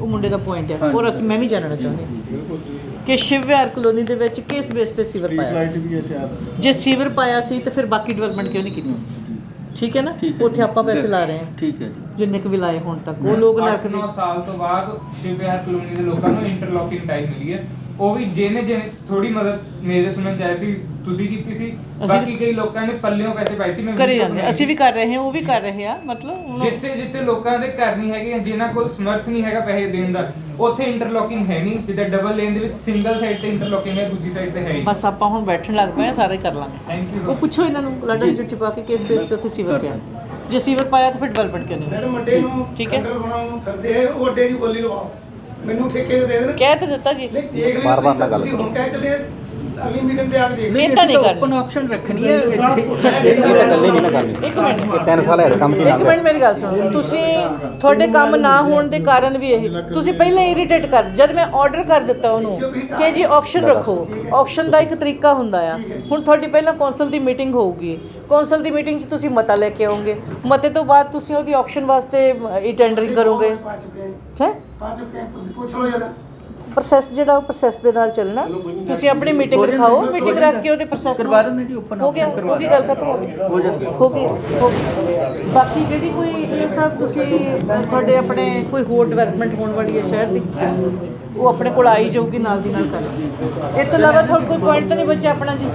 ਉਹ ਮੁੰਡੇ ਦਾ ਪੁਆਇੰਟ ਹੈ ਹਾਂਜੀ। ਔਰ ਅਸੀਂ ਮੈਂ ਵੀ ਜਾਣਨਾ ਚਾਹੁੰਦੀ ਹਾਂ ਕਿ ਸ਼ਿਵ ਵਿਹਾਰ ਕਲੋਨੀ ਦੇ ਵਿੱਚ ਕਿਸ ਬੇਸ ਤੇ ਸੀਵਰ ਪਾਇਆ ਲਾਈਟ ਸੀ? ਵੀ ਹੈ ਸ਼ਾਇਦ। ਜੇ ਸੀਵਰ ਪਾਇਆ ਸੀ ਤਾਂ ਫਿਰ ਬਾਕੀ ਡਿਵੈਲਪਮੈਂਟ ਕਿਉਂ ਨਹੀਂ ਕੀਤੀ? ਠੀਕ ਹੈ ਨਾ? ਠੀਕ ਹੈ ਉੱਥੇ ਆਪਾਂ ਪੈਸੇ ਲਾ ਰਹੇ ਹਾਂ। ਠੀਕ ਹੈ ਜੀ। ਜਿੰਨੇ ਕੁ ਵੀ ਲਾਏ ਹੁਣ ਤੱਕ। ਉਹ ਲੋਕ ਰੱਖਦੇ ਨੌ ਸਾਲ ਤੋਂ ਬਾਅਦ ਸ਼ਿਵ ਵਿਹਾਰ ਕਲੋਨੀ ਦੇ ਲੋਕਾਂ ਨੂੰ ਇੰਟਰਲੋਕਿੰਗ ਟਾਈਮ ਮਿਲੀ ਹੈ। ਉਹ ਵੀ ਜਿਹਨੇ ਜਿਹਨੇ ਥੋੜੀ ਮਦਦ ਮੇਰੇ ਸੁਣਨ ਚ ਆਇਆ ਸੀ ਤੁਸੀਂ ਕੀਤੀ ਸੀ ਬਾਕੀ ਕਈ ਲੋਕਾਂ ਨੇ ਪੱਲਿਓਂ ਪੈਸੇ ਪਾਏ ਸੀ ਮੈਂ ਕਰੀ video ਜਾਂਦੇ ਬਣਾਈ ਅਸੀਂ। ਵੀ ਕਰ ਰਹੇ ਹਾਂ ਉਹ ਵੀ ਕਰ ਰਹੇ ਆ ਮਤਲਬ ਹੁਣ- ਜਿੱਥੇ ਜਿੱਥੇ ਲੋਕਾਂ ਦੇ ਘਰ ਨਹੀਂ ਹੈਗੇ ਜਿਨ੍ਹਾਂ ਕੋਲ ਸਮਰਥ ਨਹੀਂ ਹੈਗਾ ਪੈਸੇ ਦੇਣ ਦਾ ਉੱਥੇ ਇੰਟਰਲੋਕਿੰਗ ਹੈ ਨਹੀਂ ਜਿੱਦਾਂ ਡਬਲ ਲੇਨ ਦੇ ਵਿੱਚ ਸਿੰਗਲ ਸਾਈਡ ਤੇ ਇੰਟਰਲੋਕਿੰਗ ਹੈ ਦੂਜੀ ਸਾਈਡ ਤੇ ਹੈ ਹੀ ਬਸ ਆਪਾਂ ਹੁਣ ਬੈਠਣ ਲੱਗ ਪਏ ਆ ਸਾਰੇ ਕਰ ਲਾਂਗੇ। ਥੈਂਕ ਯੂ ਉਹ ਪੁੱਛੋ ਇਹਨਾਂ ਨੂੰ ਲੜਨ ਜੁੱਠੀ ਪਾ ਕੇ ਕੇਸ ਬੇਸ ਤੇ ਉੱਥੇ ਸੀਵਰ ਪਿਆ। ਜੇ ਸੀਵਰ ਪਾਇਆ ਤਾਂ ਫਿਰ ਡਿਵੈਲਪਮੈਂਟ ਕਿਉਂ ਨਹੀਂ ਮੈਡਮ ਵੱਡੇ ਨੂੰ ਠੀਕ ਹੈ। ਅੰਡਰ ਬਣਾਉਣ ਨੂੰ ਫਿਰਦੇ ਆ ਉਹ ਵੱਡੇ ਦੀ ਬੋਲੀ ਲਵਾਓ। ਮੈਨੂੰ ਠੇਕੇ ਤੇ ਦੇ ਦੇਣ। ਕਹਿ ਤਾਂ ਦਿੱਤਾ ਜੀ। ਨਹੀਂ ਦੇਖ ਲਿਓ ਬਾਰ-ਬਾਰ ਨਾ ਗੱਲ ਤੁਸੀਂ ਹੁਣ ਕਹਿ ਚੱਲੇ ਅਗਲੀ ਮੀਟਿੰਗ ਤੇ ਆ ਕੇ ਦੇਖ ਨਹੀਂ ਤਾਂ ਨਹੀਂ ਓਪਨ ਕਰਨੀ। ਆਪਸ਼ਨ ਰੱਖਣੀ ਹੈ। ਇਹ ਤਾਂ ਗੱਲੇ ਨਹੀਂ ਨਾ ਕਰਨੀ ਇੱਕ ਮਿੰਟ। ਇਹ ਤਿੰਨ ਸਾਲ ਇਸ ਕੰਮ 'ਚ ਇੱਕ ਲੱਗ ਮਿੰਟ ਮੇਰੀ ਗੱਲ ਸੁਣੋ। ਤੁਸੀਂ ਤੁਹਾਡੇ ਕੰਮ ਨਾ ਹੋਣ ਦੇ ਕਾਰਨ ਵੀ ਇਹ ਤੁਸੀਂ ਪਹਿਲਾਂ ਇਰੀਟੇਟ ਕਰ ਜਦ ਮੈਂ ਆਰਡਰ ਕਰ ਦਿੱਤਾ ਉਹਨੂੰ ਕਿ ਜੀ ਆਕਸ਼ਨ ਰੱਖੋ। ਆਕਸ਼ਨ ਦਾ ਇੱਕ ਤਰੀਕਾ ਹੁੰਦਾ ਆ। ਹੁਣ ਤੁਹਾਡੀ ਪਹਿਲਾਂ ਕੌਂਸਲ ਦੀ ਮੀਟਿੰਗ ਹੋਊਗੀ। ਕੌਂਸਲ ਦੀ ਮੀਟਿੰਗ 'ਚ ਤੁਸੀਂ ਮਤਾ ਲੈ ਕੇ ਆਓਗੇ। ਮਤੇ ਤੋਂ ਬਾਅਦ ਤੁਸੀਂ ਉਹਦੀ ਆਕਸ਼ਨ ਵਾਸਤੇ ਟੈਂਡਰਿੰਗ ਕਰੋਗੇ। ਹੈ? ਪੁੱਛ ਲਓ ਜਰਾ ਪ੍ਰੋਸੈਸ ਜਿਹੜਾ ਉਹ ਪ੍ਰੋਸੈਸ ਦੇ ਨਾਲ ਚੱਲਣਾ। ਤੁਸੀਂ ਆਪਣੀ ਮੀਟਿੰਗ ਰਖਾਓ ਮੀਟਿੰਗ ਰੱਖ ਕੇ ਉਹਦੇ ਪ੍ਰੋਸੈਸ ਕਰਵਾ ਦਿੰਦੇ ਜੀ open ਹੋ ਗਿਆ ਉਹਦੀ ਗੱਲ ਖਤਮ ਹੋ ਗਈ। ਹੋ ਜਾਂਦੀ ਹੋ। ਗਈ। ਬਾਕੀ ਜਿਹੜੀ ਕੋਈ ਇਹ ਸਭ ਤੁਸੀਂ ਤੁਹਾਡੇ ਆਪਣੇ ਕੋਈ ਹੋਰ ਡਿਵੈਲਪਮੈਂਟ ਹੋਣ ਵਾਲੀ ਹੈ ਸ਼ਹਿਰ ਦੀ? ਉਹ ਆਪਣੇ ਕੋਲ ਆਈ ਜਾਊਗੀ ਨਾਲ ਦੀ ਨਾਲ ਕਰ ਇਹ ਤੋਂ ਇਲਾਵਾ ਤੁਹਾਡੇ ਕੋਈ ਪੁਆਇੰਟ ਤਾਂ ਨਹੀਂ ਬਚਿਆ ਆਪਣਾ ਜੀ?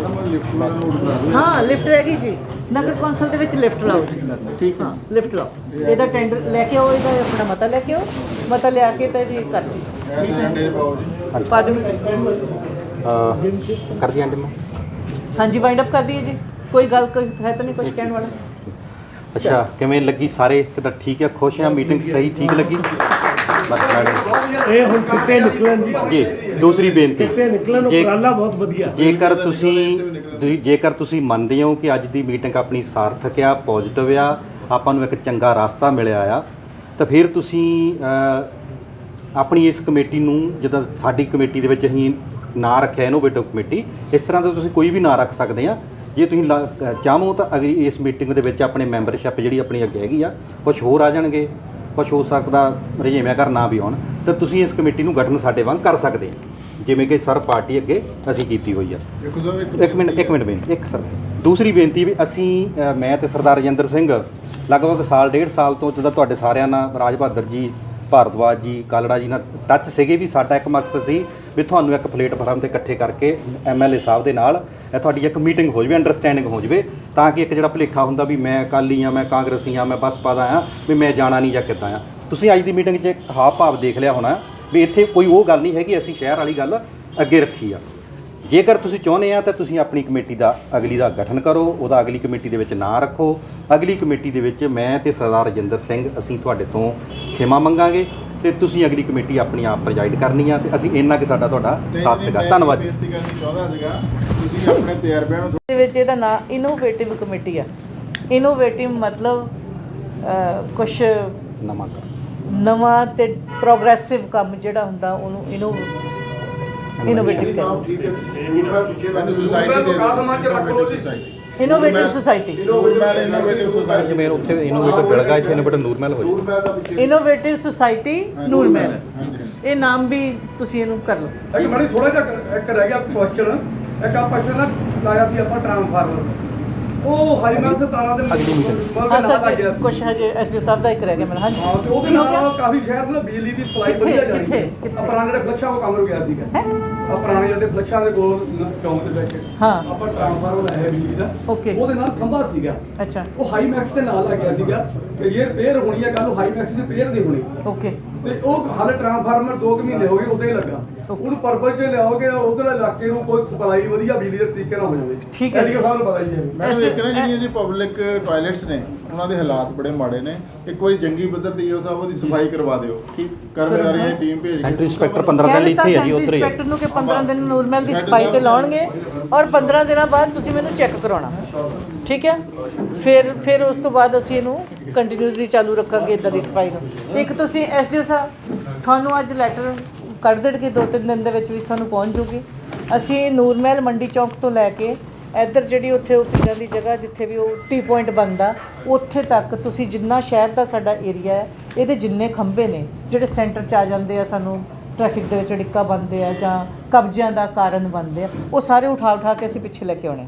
ਹਾਂ ਲਿਫਟ ਰਹਿ ਗਈ ਜੀ। ਨਗਰ ਕੌਂਸਲ ਦੇ ਵਿੱਚ ਲਿਫਟ ਲਾਓ ਜੀ। ਠੀਕ ਹੈ। ਲਿਫਟ ਲਾਓ। ਇਹਦਾ ਟੈਂਡਰ ਲੈ ਕੇ ਆਓ ਇਹਦਾ ਆਪਣਾ ਮਤਾ ਲੈ ਕੇ ਆਓ। ਮਤਾ ਲਿਆ ਕੇ ਤਾਂ ਇਹਦੀ ਕਰ ਦਿਓ। ਜੀ ਪਾ ਦਿਓ। ਕਰ ਦਿਆਂ ਮੈਂ। ਹਾਂਜੀ ਵਾਈਂਡ ਅਪ ਕਰ ਦਈਏ ਜੀ। ਕੋਈ ਗੱਲ ਕੋਈ ਹੈ ਤਾਂ ਨਹੀਂ ਕੁਝ ਕਹਿਣ ਵਾਲਾ। ਅੱਛਾ ਕਿਵੇਂ ਲੱਗੀ ਸਾਰੇ? ਕਿਦਾਂ ਠੀਕ ਹੈ ਖੁਸ਼ ਆ? ਮੀਟਿੰਗ ਸਹੀ ਠੀਕ ਲੱਗੀ? ਬਸ ਮੈਡਮ ਇਹ ਹੁਣ ਸਿੱਟੇ ਨਿਕਲਣ ਜੀ ਜੀ ਦੂਸਰੀ ਬੇਨਤੀ। ਸਿੱਟੇ ਨਿਕਲਣ ਜੇ- ਉਪਰਾਲਾ ਬਹੁਤ ਵਧੀਆ। ਜੇਕਰ ਤੁਸੀਂ ਤੁਸੀਂ- ਜੇਕਰ ਤੁਸੀਂ ਮੰਨਦੇ ਹੋ ਕਿ ਅੱਜ ਦੀ ਮੀਟਿੰਗ ਆਪਣੀ ਸਾਰਥਕ ਆ ਪੋਜ਼ਿਟਿਵ ਆ ਆਪਾਂ ਨੂੰ ਇੱਕ ਚੰਗਾ ਰਸਤਾ ਮਿਲਿਆ ਆ ਤਾਂ ਫਿਰ ਤੁਸੀਂ ਅ, ਆਪਣੀ ਇਸ ਕਮੇਟੀ ਨੂੰ ਜਿੱਦਾਂ ਸਾਡੀ ਕਮੇਟੀ ਦੇ ਵਿੱਚ ਅਸੀਂ ਨਾਂ ਰੱਖਿਆ ਇਨੋਵੇਟਿਵ ਕਮੇਟੀ ਇਸ ਤਰ੍ਹਾਂ ਦਾ ਤੁਸੀਂ ਕੋਈ ਵੀ ਨਾਂ ਰੱਖ ਸਕਦੇ ਆ। ਜੇ ਤੁਸੀਂ ਲਾ- ਅ, ਚਾਹੋ ਤਾਂ ਅਗਲੀ ਇਸ ਮੀਟਿੰਗ ਦੇ ਵਿੱਚ ਆਪਣੇ ਮੈਂਬਰਸ਼ਿਪ ਜਿਹੜੀ ਆਪਣੀ ਅੱਗੇ ਹੈਗੀ ਆ ਕੁਝ ਹੋਰ ਆ ਜਾਣਗੇ। ਕੁਝ ਹੋ ਸਕਦਾ ਰਜੇਵਿਆਂ ਘਰ ਨਾ ਵੀ ਆਉਣ ਤਾਂ ਤੁਸੀਂ ਇਸ ਕਮੇਟੀ ਨੂੰ ਗਠਨ ਸਾਡੇ ਵਾਂਗ ਕਰ ਸਕਦੇ ਆ ਜਿਵੇਂ ਕਿ ਸਰ ਪਾਰਟੀ ਅੱਗੇ ਅਸੀਂ ਕੀਤੀ ਹੋਈ ਆ। ਦੇਖੋ ਸਾਹਿਬ ਇੱਕ ਇੱਕ ਮਿੰਟ ਇੱਕ ਮਿੰਟ ਬੇਨਤੀ ਇੱਕ ਸਰ। ਦੂਸਰੀ ਬੇਨਤੀ ਵੀ ਅਸੀਂ ਅ, ਮੈਂ ਤੇ ਸਰਦਾਰ ਰਜਿੰਦਰ ਸਿੰਘ ਲਗਭਗ ਸਾਲ ਡੇਢ ਸਾਲ ਤੋਂ ਜਦੋਂ ਤੁਹਾਡੇ ਸਾਰਿਆਂ ਨਾਲ ਰਾਜ ਬਹਾਦਰ ਜੀ ਭਾਰਦਵਾਜ ਜੀ ਕਾਲੜਾ ਜੀ ਨਾਲ ਟੱਚ ਸੀਗੇ ਵੀ ਸਾਡਾ ਇੱਕ ਮਕਸਦ ਸੀ ਵੀ ਤੁਹਾਨੂੰ ਇੱਕ ਪਲੇਟਫਾਰਮ ਤੇ ਇਕੱਠੇ ਕਰਕੇ ਐਮਐਲਏ ਸਾਹਿਬ ਦੇ ਨਾਲ ਇਹ ਤੁਹਾਡੀ ਇੱਕ ਮੀਟਿੰਗ ਹੋ ਜਾਵੇ ਅੰਡਰਸਟੈਂਡਿੰਗ ਹੋ ਜਾਵੇ, ਤਾਂ ਕਿ ਇੱਕ ਜਿਹੜਾ ਭੁਲੇਖਾ ਹੁੰਦਾ ਵੀ ਮੈਂ ਅਕਾਲੀ ਆ ਮੈਂ ਕਾਂਗਰਸੀ ਆ ਮੈਂ ਬਸਪਾ ਦਾ ਆ ਵੀ ਮੈਂ ਜਾਣਾ ਨਹੀਂ ਜਾਂ ਕਿੱਦਾਂ ਆ ਤੁਸੀਂ ਅੱਜ ਦੀ ਮੀਟਿੰਗ 'ਚ ਇੱਕ ਹਾਵ ਭਾਵ ਦੇਖ ਲਿਆ ਹੋਣਾ ਵੀ ਇੱਥੇ ਕੋਈ ਉਹ ਗੱਲ ਨਹੀਂ ਹੈਗੀ, ਅਸੀਂ ਸ਼ਹਿਰ ਵਾਲੀ ਗੱਲ ਅੱਗੇ ਰੱਖੀ ਆ। ਜੇਕਰ ਤੁਸੀਂ ਚਾਹੁੰਦੇ ਆ ਤਾਂ ਤੁਸੀਂ ਆਪਣੀ ਕਮੇਟੀ ਦਾ ਅਗਲੀ ਦਾ ਗਠਨ ਕਰੋ ਉਹਦਾ ਅਗਲੀ ਕਮੇਟੀ ਦੇ ਵਿੱਚ ਨਾਂ ਰੱਖੋ। ਅਗਲੀ ਕਮੇਟੀ ਦੇ ਵਿੱਚ ਮੈਂ ਤੇ ਸਰਦਾਰ ਰਜਿੰਦਰ ਸਿੰਘ ਅਸੀਂ ਤੁਹਾਡੇ ਤੋਂ ਖਿਮਾ ਮੰਗਾਂਗੇ ਤੇ ਤੁਸੀਂ ਅਗਲੀ ਕਮੇਟੀ ਆਪਣੀ ਆਪ ਪ੍ਰੈਜ਼ਾਈਡ ਕਰਨੀ ਆ ਤੇ ਅਸੀਂ ਇੰਨਾ ਕਿ ਸਾਡਾ ਤੁਹਾਡਾ ਸਾਥ ਸੀਗਾ। ਧੰਨਵਾਦ ਜੀ। ਬੇਨਤੀ ਕਰਨੀ ਚਾਹੁੰਦਾ ਸੀਗਾ ਤੁਸੀਂ ਆਪਣੇ ਤਜਰਬਿਆਂ ਨੂੰ ਦੇ ਵਿੱਚ ਇਹਦਾ ਨਾਂ ਇਨੋਵੇਟਿਵ ਕਮੇਟੀ ਆ। ਇਨੋਵੇਟਿਵ ਮਤਲਬ ਕੁਝ ਨਵਾਂ ਕਰ ਨਵਾਂ ਤੇ ਪ੍ਰੋਗਰੈਸਿਵ ਕੰਮ ਜਿਹੜਾ ਹੁੰਦਾ ਉਹਨੂੰ ਇਨੋ ਇਨੋਵੇਟਿਵ ਕਹਿੰਦੇ ਠੀਕ ਹੈ ਮੈਨੂੰ ਸੁਸਾਇਟੀ ਦੇ innovative society Nurmahal innovative society ਜਿਵੇਂ ਉੱਥੇ ਇਨੋਵੇਟਰ ਬਿਲਗਾ ਇੱਥੇ ਇਨੋਵੇਟਰ ਨੂਰਮਹਿਲ ਹੋ ਜਾਵੇ ਨੂਰਮਹਿਲ ਦਾ ਪਿੱਛੇ ਇਨੋਵੇਟਿਵ ਸੁਸਾਇਟੀ ਨੂਰਮਹਿਲ। ਇਹ ਨਾਮ ਵੀ ਤੁਸੀਂ ਇਹਨੂੰ ਕਰ ਲਓ। ਇੱਕ ਮਣੀ ਥੋੜਾ ਜਿਹਾ ਇੱਕ ਰਹਿ ਗਿਆ ਕੁਐਸਚਨ ਇੱਕ ਆਪਾਂ ਇੱਥੇ ਨਾ ਲਾਇਆ ਸੀ ਆਪਾਂ ਟ੍ਰਾਂਸਫਾਰਮਰ ਉਹ ਹਾਈਮੈਂਸ ਤਾਰਾਂ ਦੇ ਅਗਲੀ meeting। ਹਾਂ ਸੱਚ ਕੁਝ ਹਜੇ ਐਸਡੀਓ ਸਾਹਿਬ ਦਾ ਇੱਕ ਰਹਿ ਗਿਆ ਮੇਰਾ ਹਾਂਜੀ ਹਾਂ ਤੇ ਉਹਦੇ ਹੋ? ਨਾਲ ਕਾਫੀ ਸ਼ਹਿਰ ਨੂੰ ਨਾ ਬਿਜਲੀ ਦੀ ਸਪਲਾਈ? ਵਧੀਆ ਕਿੱਥੇ? ਕਿੱਥੇ? ਆ ਪੁਰਾਣੇ ਜਿਹੜੇ ਫਲੱਸ਼ਾਂ ਉਹ ਕੰਮ ਰੁਕਿਆ ਸੀਗਾ ਹੈਂ? ਆ ਪੁਰਾਣੇ ਜਿਹੜੇ ਫਲੱਸ਼ਾਂ ਦੇ ਕੋਲ ਚੌਂਕ ਦੇ ਵਿੱਚ ਹਾਂ। ਆਪਾਂ ਟ੍ਰਾਂਸਫਾਰਮਰ ਲਾਇਆ ਬਿਜਲੀ ਦਾ Okay। ਉਹਦੇ ਨਾਲ ਖੰਭਾ ਸੀਗਾ ਅੱਛਾ ਉਹ ਹਾਈ ਮੈਕਸ ਦੇ ਨਾਲ ਲੱਗਿਆ ਸੀਗਾ ਤੇ ਇਹ ਰਿਪੇਅਰ ਹੋਣੀ ਹੈ ਕੱਲ ਨੂੰ ਹਾਈ ਮੈਕਸ ਦੀ ਰਿਪੇਅਰ ਨਹੀਂ ਹੋਣੀ ਓਕੇ ਤੇ ਉਹ ਹਾਲੇ ਟ੍ਰਾਂਸਫਾਰਮਰ 2 ਮਹੀਨੇ ਹੋ ਗਏ ਉਦਾਂ ਹੀ ਲੱਗਾ। ਉਹਨੂੰ ਪਰਪਸ ਜੇ ਲਿਆਓਗੇ ਉਧਰ ਇਲਾਕੇ ਨੂੰ ਕੋਈ ਸਪਲਾਈ ਵਧੀਆ ਬਿਜਲੀ ਦੇ ਤਰੀਕੇ ਨਾਲ ਹੋ ਜਾਵੇ। ਠੀਕ ਹੈ। ਐਲੀਓ ਸਾਹਿਬ ਨੂੰ ਪਤਾ ਹੀ ਹੈ। ਨਾ ਜਿਹੜੀਆਂ ਜੀ ਪਬਲਿਕ ਟਾਇਲਟਸ ਨੇ। ਉਹਨਾਂ ਦੇ ਹਾਲਾਤ ਬੜੇ ਮਾੜੇ ਨੇ। ਇੱਕ ਵਾਰੀ ਜੰਗੀ ਪੱਧਰ ਤੇ ਈਓ ਸਾਹਿਬ ਉਹਦੀ ਸਫ਼ਾਈ ਕਰਵਾ ਦਿਓ। ਠੀਕ। ਕਰਮਚਾਰੀਆਂ ਦੀ ਟੀਮ ਭੇਜ ਕੇ ਸੈਂਟਰ ਇੰਸਪੈਕਟਰ 15 ਦਿਨ ਕਹਿ ਲਈ ਦਿੱਤਾ ਇੱਥੇ ਹੈ ਜੀ ਸੈਂਟਰ ਉੱਧਰ ਹੀ ਹੈ। ਇੰਸਪੈਕਟਰ ਨੂੰ ਕਿ 15 ਦਿਨ ਨੂਰਮਹਿਲ ਦੀ ਸਫ਼ਾਈ ਤੇ ਲਾਉਣਗੇ ਔਰ 15 ਦਿਨਾਂ ਬਾਅਦ ਤੁਸੀਂ ਮੈਨੂੰ ਚੈੱਕ ਕਰਾਉਣਾ। ਠੀਕ ਹੈ? ਫਿਰ ਫਿਰ ਉਸ ਤੋਂ ਬਾਅਦ ਅਸੀਂ ਇਹਨੂੰ ਕੰਟੀਨਿਊਸਲੀ ਚਾਲੂ ਰੱਖਾਂਗੇ ਇਦਾਂ ਦੀ ਸਫ਼ਾਈ ਨੂੰ। ਇੱਕ ਤੁਸੀਂ ਐਸਡੀਓ ਸਾਹਿਬ ਤੁਹਾਨੂੰ ਅੱਜ ਲੈਟਰ ਕੱਢ ਦੇਣਗੇ ਦੋ ਤਿੰਨ ਦਿਨ ਦੇ ਵਿੱਚ ਵਿੱਚ ਤੁਹਾਨੂੰ ਪਹੁੰਚ ਜੂਗੀ। ਅਸੀਂ ਨੂਰਮਹਿਲ ਮੰਡੀ ਚੌਕ ਤੋਂ ਲੈ ਕੇ ਇੱਧਰ ਜਿਹੜੀ ਉੱਥੇ ਉਹ ਪਿੰਡਾਂ ਦੀ ਜਗ੍ਹਾ ਜਿੱਥੇ ਵੀ ਉਹ ਟੀ ਪੁਆਇੰਟ ਬਣਦਾ, ਉੱਥੇ ਤੱਕ ਤੁਸੀਂ ਜਿੰਨਾ ਸ਼ਹਿਰ ਦਾ ਸਾਡਾ ਏਰੀਆ ਹੈ, ਇਹਦੇ ਜਿੰਨੇ ਖੰਭੇ ਨੇ, ਜਿਹੜੇ ਸੈਂਟਰ 'ਚ ਆ ਜਾਂਦੇ ਆ ਸਾਨੂੰ, ਟ੍ਰੈਫਿਕ ਦੇ ਵਿੱਚ ਅੜਿੱਕਾ ਬਣਦੇ ਆ ਜਾਂ ਕਬਜ਼ਿਆਂ ਦਾ ਕਾਰਨ ਬਣਦੇ ਆ, ਉਹ ਸਾਰੇ ਉਠਾ ਉਠਾ ਕੇ ਅਸੀਂ ਪਿੱਛੇ ਲੈ ਕੇ ਆਉਣੇ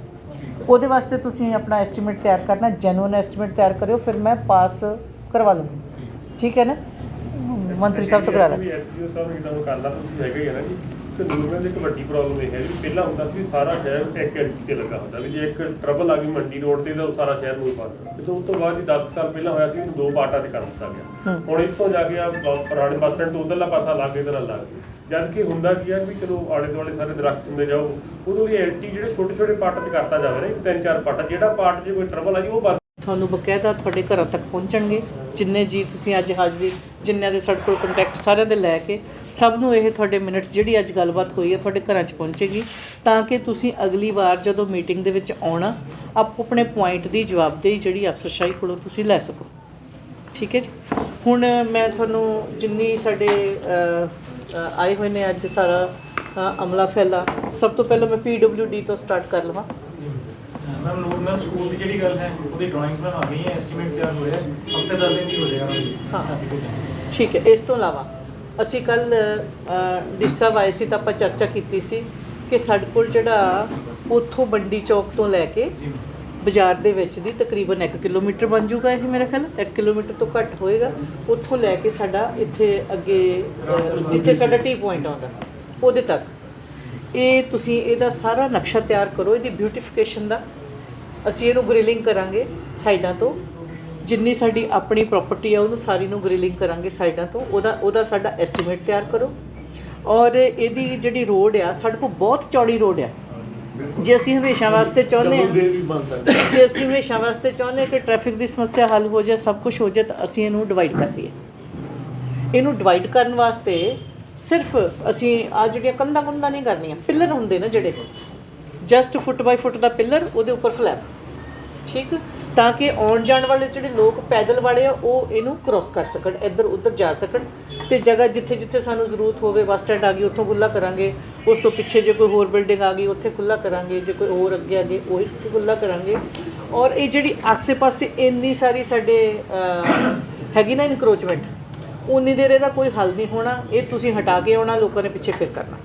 ਉਹਦੇ ਵਾਸਤੇ ਤੁਸੀਂ ਆਪਣਾ ਐਸਟੀਮੇਟ ਤਿਆਰ ਕਰਨਾ ਜੈਨੂਇਨ ਐਸਟੀਮੇਟ ਤਿਆਰ ਕਰਿਓ, ਫਿਰ ਮੈਂ ਪਾਸ ਕਰਵਾ ਲੂੰਗੀ। ਠੀਕ ਹੈ ਨਾ? ਮੰਤਰੀ ਸਾਹਿਬ ਤੋਂ ਕਰਾ ਲਾਂ। ਐਸਡੀਓ ਸਾਹਿਬ ਇਦਾਂ ਕਰ ਲਾ, ਤੁਸੀਂ ਹੈਗੇ ਹੀ ਆ ਨਾ ਜੀ। ਤੇ ਦੂਸਰਾ ਦੀ ਇੱਕ ਵੱਡੀ ਪ੍ਰੋਬਲਮ ਇਹ ਹੈ ਵੀ ਪਹਿਲਾਂ ਹੁੰਦਾ ਸੀ ਵੀ ਸਾਰਾ ਸ਼ਹਿਰ ਇੱਕ ਐਂਟਰੀ ਤੇ ਲੱਗਾ ਹੁੰਦਾ ਵੀ ਜੇ ਇੱਕ ਟਰਬਲ ਆ ਗਈ ਮੰਡੀ ਰੋਡ ਤੇ ਤਾਂ ਸਾਰਾ ਸ਼ਹਿਰ ਨੂੰ ਪਾਸ ਤੇ ਉਸ ਤੋਂ ਬਾਅਦ ਹੀ 10 ਕੁ ਸਾਲ ਪਹਿਲਾਂ ਹੋਇਆ ਸੀ ਵੀ ਦੋ ਪਾਰਟਾਂ ਤੇ ਕਰ ਦਿੱਤਾ ਗਿਆ। ਹੁਣ ਇੱਥੋਂ ਜਾ ਕੇ ਆ ਪੁਰਾਣੇ ਬੱਸ ਸਟੈਂਡ ਤੋਂ ਉਧਰਲਾ ਪਾਸਾ ਲੱਗ ਨਾਲ ਲੱਗ ਜਦ ਕਿ ਹੁੰਦਾ ਕੀ ਹੈ ਵੀ ਚਲੋ ਆਲੇ ਦੁਆਲੇ ਸਾਰੇ ਦਰਖਤ ਹੁੰਦੇ ਜਾਓ ਉਦੋਂ ਲਈ ਐਂਟੀ ਜਿਹੜੇ ਛੋਟੇ ਛੋਟੇ ਪਾਰਟ 'ਚ ਕਰਤਾ ਜਾਵੇ ਨਾ ਤਿੰਨ ਚਾਰ ਪਾਰਟ ਜਿਹੜਾ ਪਾਰਟ 'ਚ ਕੋਈ ਟਰਬਲ ਆ ਜੀ ਉਹ ਤੁਹਾਨੂੰ ਬਕਾਇਦਾ ਤੁਹਾਡੇ ਘਰਾਂ ਤੱਕ ਪਹੁੰਚਣਗੇ। ਜਿੰਨੇ ਜੀ ਤੁਸੀਂ ਅੱਜ ਹਾਜ਼ਰੀ, ਜਿੰਨਿਆਂ ਦੇ ਸਾਡੇ ਕੋਲ ਕੰਟੈਕਟ ਸਾਰਿਆਂ ਦੇ ਲੈ ਕੇ, ਸਭ ਨੂੰ ਇਹ ਤੁਹਾਡੇ ਮਿੰਟਸ ਜਿਹੜੀ ਅੱਜ ਗੱਲਬਾਤ ਹੋਈ ਹੈ ਤੁਹਾਡੇ ਘਰਾਂ 'ਚ ਪਹੁੰਚੇਗੀ। ਤਾਂ ਕਿ ਤੁਸੀਂ ਅਗਲੀ ਵਾਰ ਜਦੋਂ ਮੀਟਿੰਗ ਦੇ ਵਿੱਚ ਆਉਣਾ, ਆਪੋ ਆਪਣੇ ਪੁਆਇੰਟ ਦੀ ਜਵਾਬਦੇਹੀ ਜਿਹੜੀ ਅਫਸਰਸ਼ਾਹੀ ਕੋਲੋਂ ਤੁਸੀਂ ਲੈ ਸਕੋ। ਠੀਕ ਹੈ ਜੀ? ਹੁਣ ਮੈਂ ਤੁਹਾਨੂੰ ਜਿੰਨੀ ਸਾਡੇ ਆਏ ਹੋਏ ਨੇ ਅੱਜ ਸਾਰਾ ਅਮਲਾ ਫੈਲਾ, ਸਭ ਤੋਂ ਪਹਿਲਾਂ ਮੈਂ ਡੀ ਤੋਂ ਸਟਾਰਟ ਕਰ ਲਵਾਂ। ਮੈਮ ਨੂਰ ਮੈਮ ਸਕੂਲ ਦੀ ਜਿਹੜੀ ਗੱਲ ਹੈ ਉਹਦੀ ਡਰਾਇੰਗਸ ਮੈਮ ਆ ਗਈ ਹੈ ਐਸਟੀਮੇਟ ਤਿਆਰ ਹੋ ਰਿਹਾ ਹਫ਼ਤੇ ਦਸ ਦਿਨ ਦੀ ਹੋ ਜਾਏਗਾ ਹਾਂ। ਠੀਕ ਹੈ ਇਸ ਤੋਂ ਇਲਾਵਾ ਅਸੀਂ ਕੱਲ ਡਿਸਾ ਆਏ ਸੀ ਤਾਂ ਆਪਾਂ ਚਰਚਾ ਕੀਤੀ ਸੀ ਕਿ ਸਾਡੇ ਕੋਲ ਜਿਹੜਾ ਉੱਥੋਂ ਬੰਡੀ ਚੌਕ ਤੋਂ ਲੈ ਕੇ ਬਾਜ਼ਾਰ ਦੇ ਵਿੱਚ ਦੀ ਤਕਰੀਬਨ 1 ਕਿਲੋਮੀਟਰ ਬਣ ਜਾਊਗਾ ਇਹ ਮੇਰੇ ਖਿਆਲ 1 ਕਿਲੋਮੀਟਰ ਤੋਂ ਘੱਟ ਹੋਏਗਾ। ਉੱਥੋਂ ਲੈ ਕੇ ਸਾਡਾ ਇੱਥੇ ਅੱਗੇ ਜਿੱਥੇ ਸਾਡਾ ਟੀ ਪੁਆਇੰਟ ਆਉਂਦਾ ਉਹਦੇ ਤੱਕ। ਇਹ ਤੁਸੀਂ ਇਹਦਾ ਸਾਰਾ ਨਕਸ਼ਾ ਤਿਆਰ ਕਰੋ ਇਹਦੀ ਬਿਊਟੀਫਿਕੇਸ਼ਨ ਦਾ। ਅਸੀਂ ਇਹਨੂੰ ਗ੍ਰਿਲਿੰਗ ਕਰਾਂਗੇ ਸਾਈਡਾਂ ਤੋਂ। ਜਿੰਨੀ ਸਾਡੀ ਆਪਣੀ ਪ੍ਰਾਪਰਟੀ ਆ ਉਹਨੂੰ ਸਾਰੀ ਨੂੰ ਗ੍ਰਿਲਿੰਗ ਕਰਾਂਗੇ ਸਾਈਡਾਂ ਤੋਂ। ਉਹਦਾ ਉਹਦਾ ਸਾਡਾ ਐਸਟੀਮੇਟ ਤਿਆਰ ਕਰੋ। ਔਰ ਇਹਦੀ ਜਿਹੜੀ ਰੋਡ ਆ ਸਾਡੇ ਕੋਲ ਬਹੁਤ ਚੌੜੀ ਰੋਡ ਆ। ਜੇ ਅਸੀਂ ਹਮੇਸ਼ਾ ਵਾਸਤੇ ਚਾਹੁੰਦੇ ਹਾਂ ਜੇ ਅਸੀਂ ਹਮੇਸ਼ਾ ਵਾਸਤੇ ਚਾਹੁੰਦੇ ਕਿ ਟ੍ਰੈਫਿਕ ਦੀ ਸਮੱਸਿਆ ਹੱਲ ਹੋ ਜਾਏ ਸਭ ਕੁਝ ਹੋ ਜਾਏ ਤਾਂ ਅਸੀਂ ਇਹਨੂੰ ਡਿਵਾਈਡ ਕਰ ਦਈਏ। ਇਹਨੂੰ ਡਿਵਾਈਡ ਕਰਨ ਵਾਸਤੇ ਸਿਰਫ ਅਸੀਂ ਆ ਜਿਹੜੀਆਂ ਕੰਧਾਂ ਕੁੰਧਾਂ ਨਹੀਂ ਕਰਨੀਆਂ ਪਿੱਲਰ ਹੁੰਦੇ ਨਾ ਜਿਹੜੇ। ਜਸਟ ਫੁੱਟ ਬਾਈ ਫੁੱਟ ਦਾ ਪਿੱਲਰ ਉਹਦੇ ਉੱਪਰ ਫਲੈਪ ਠੀਕ? ਤਾਂ ਕਿ ਆਉਣ ਜਾਣ ਵਾਲੇ ਜਿਹੜੇ ਲੋਕ ਪੈਦਲ ਵਾਲੇ ਆ, ਉਹ ਇਹਨੂੰ ਕ੍ਰੋਸ ਕਰ ਸਕਣ, ਇੱਧਰ ਉੱਧਰ ਜਾ ਸਕਣ। ਤੇ ਜਗ੍ਹਾ ਜਿੱਥੇ ਜਿੱਥੇ ਸਾਨੂੰ ਜ਼ਰੂਰਤ ਹੋਵੇ, ਬੱਸ ਸਟੈਂਡ ਆ ਗਈ, ਉੱਥੋਂ ਖੁੱਲਾ ਕਰਾਂਗੇ। ਉਸ ਤੋਂ ਪਿੱਛੇ ਜੇ ਕੋਈ ਹੋਰ ਬਿਲਡਿੰਗ ਆ ਗਈ, ਉੱਥੇ ਖੁੱਲਾ ਕਰਾਂਗੇ। ਜੇ ਕੋਈ ਹੋਰ ਅੱਗੇ ਅੱਗੇ ਉਹ ਇੱਥੇ ਖੁੱਲਾ ਕਰਾਂਗੇ। ਔਰ ਇਹ ਜਿਹੜੀ ਆਸੇ-ਪਾਸੇ ਇੰਨੀ ਸਾਰੀ ਸਾਡੇ ਹੈਗੀ ਨਾ ਇਨਕਰੋਚਮੈਂਟ ਉਨੀ ਦੇਰ ਇਹਦਾ ਕੋਈ ਹੱਲ ਨਹੀਂ ਹੋਣਾ। ਇਹ ਤੁਸੀਂ ਹਟਾ ਕੇ ਆਉਣਾ ਲੋਕਾਂ ਨੇ ਪਿੱਛੇ ਫਿਰ ਕਰਨਾ।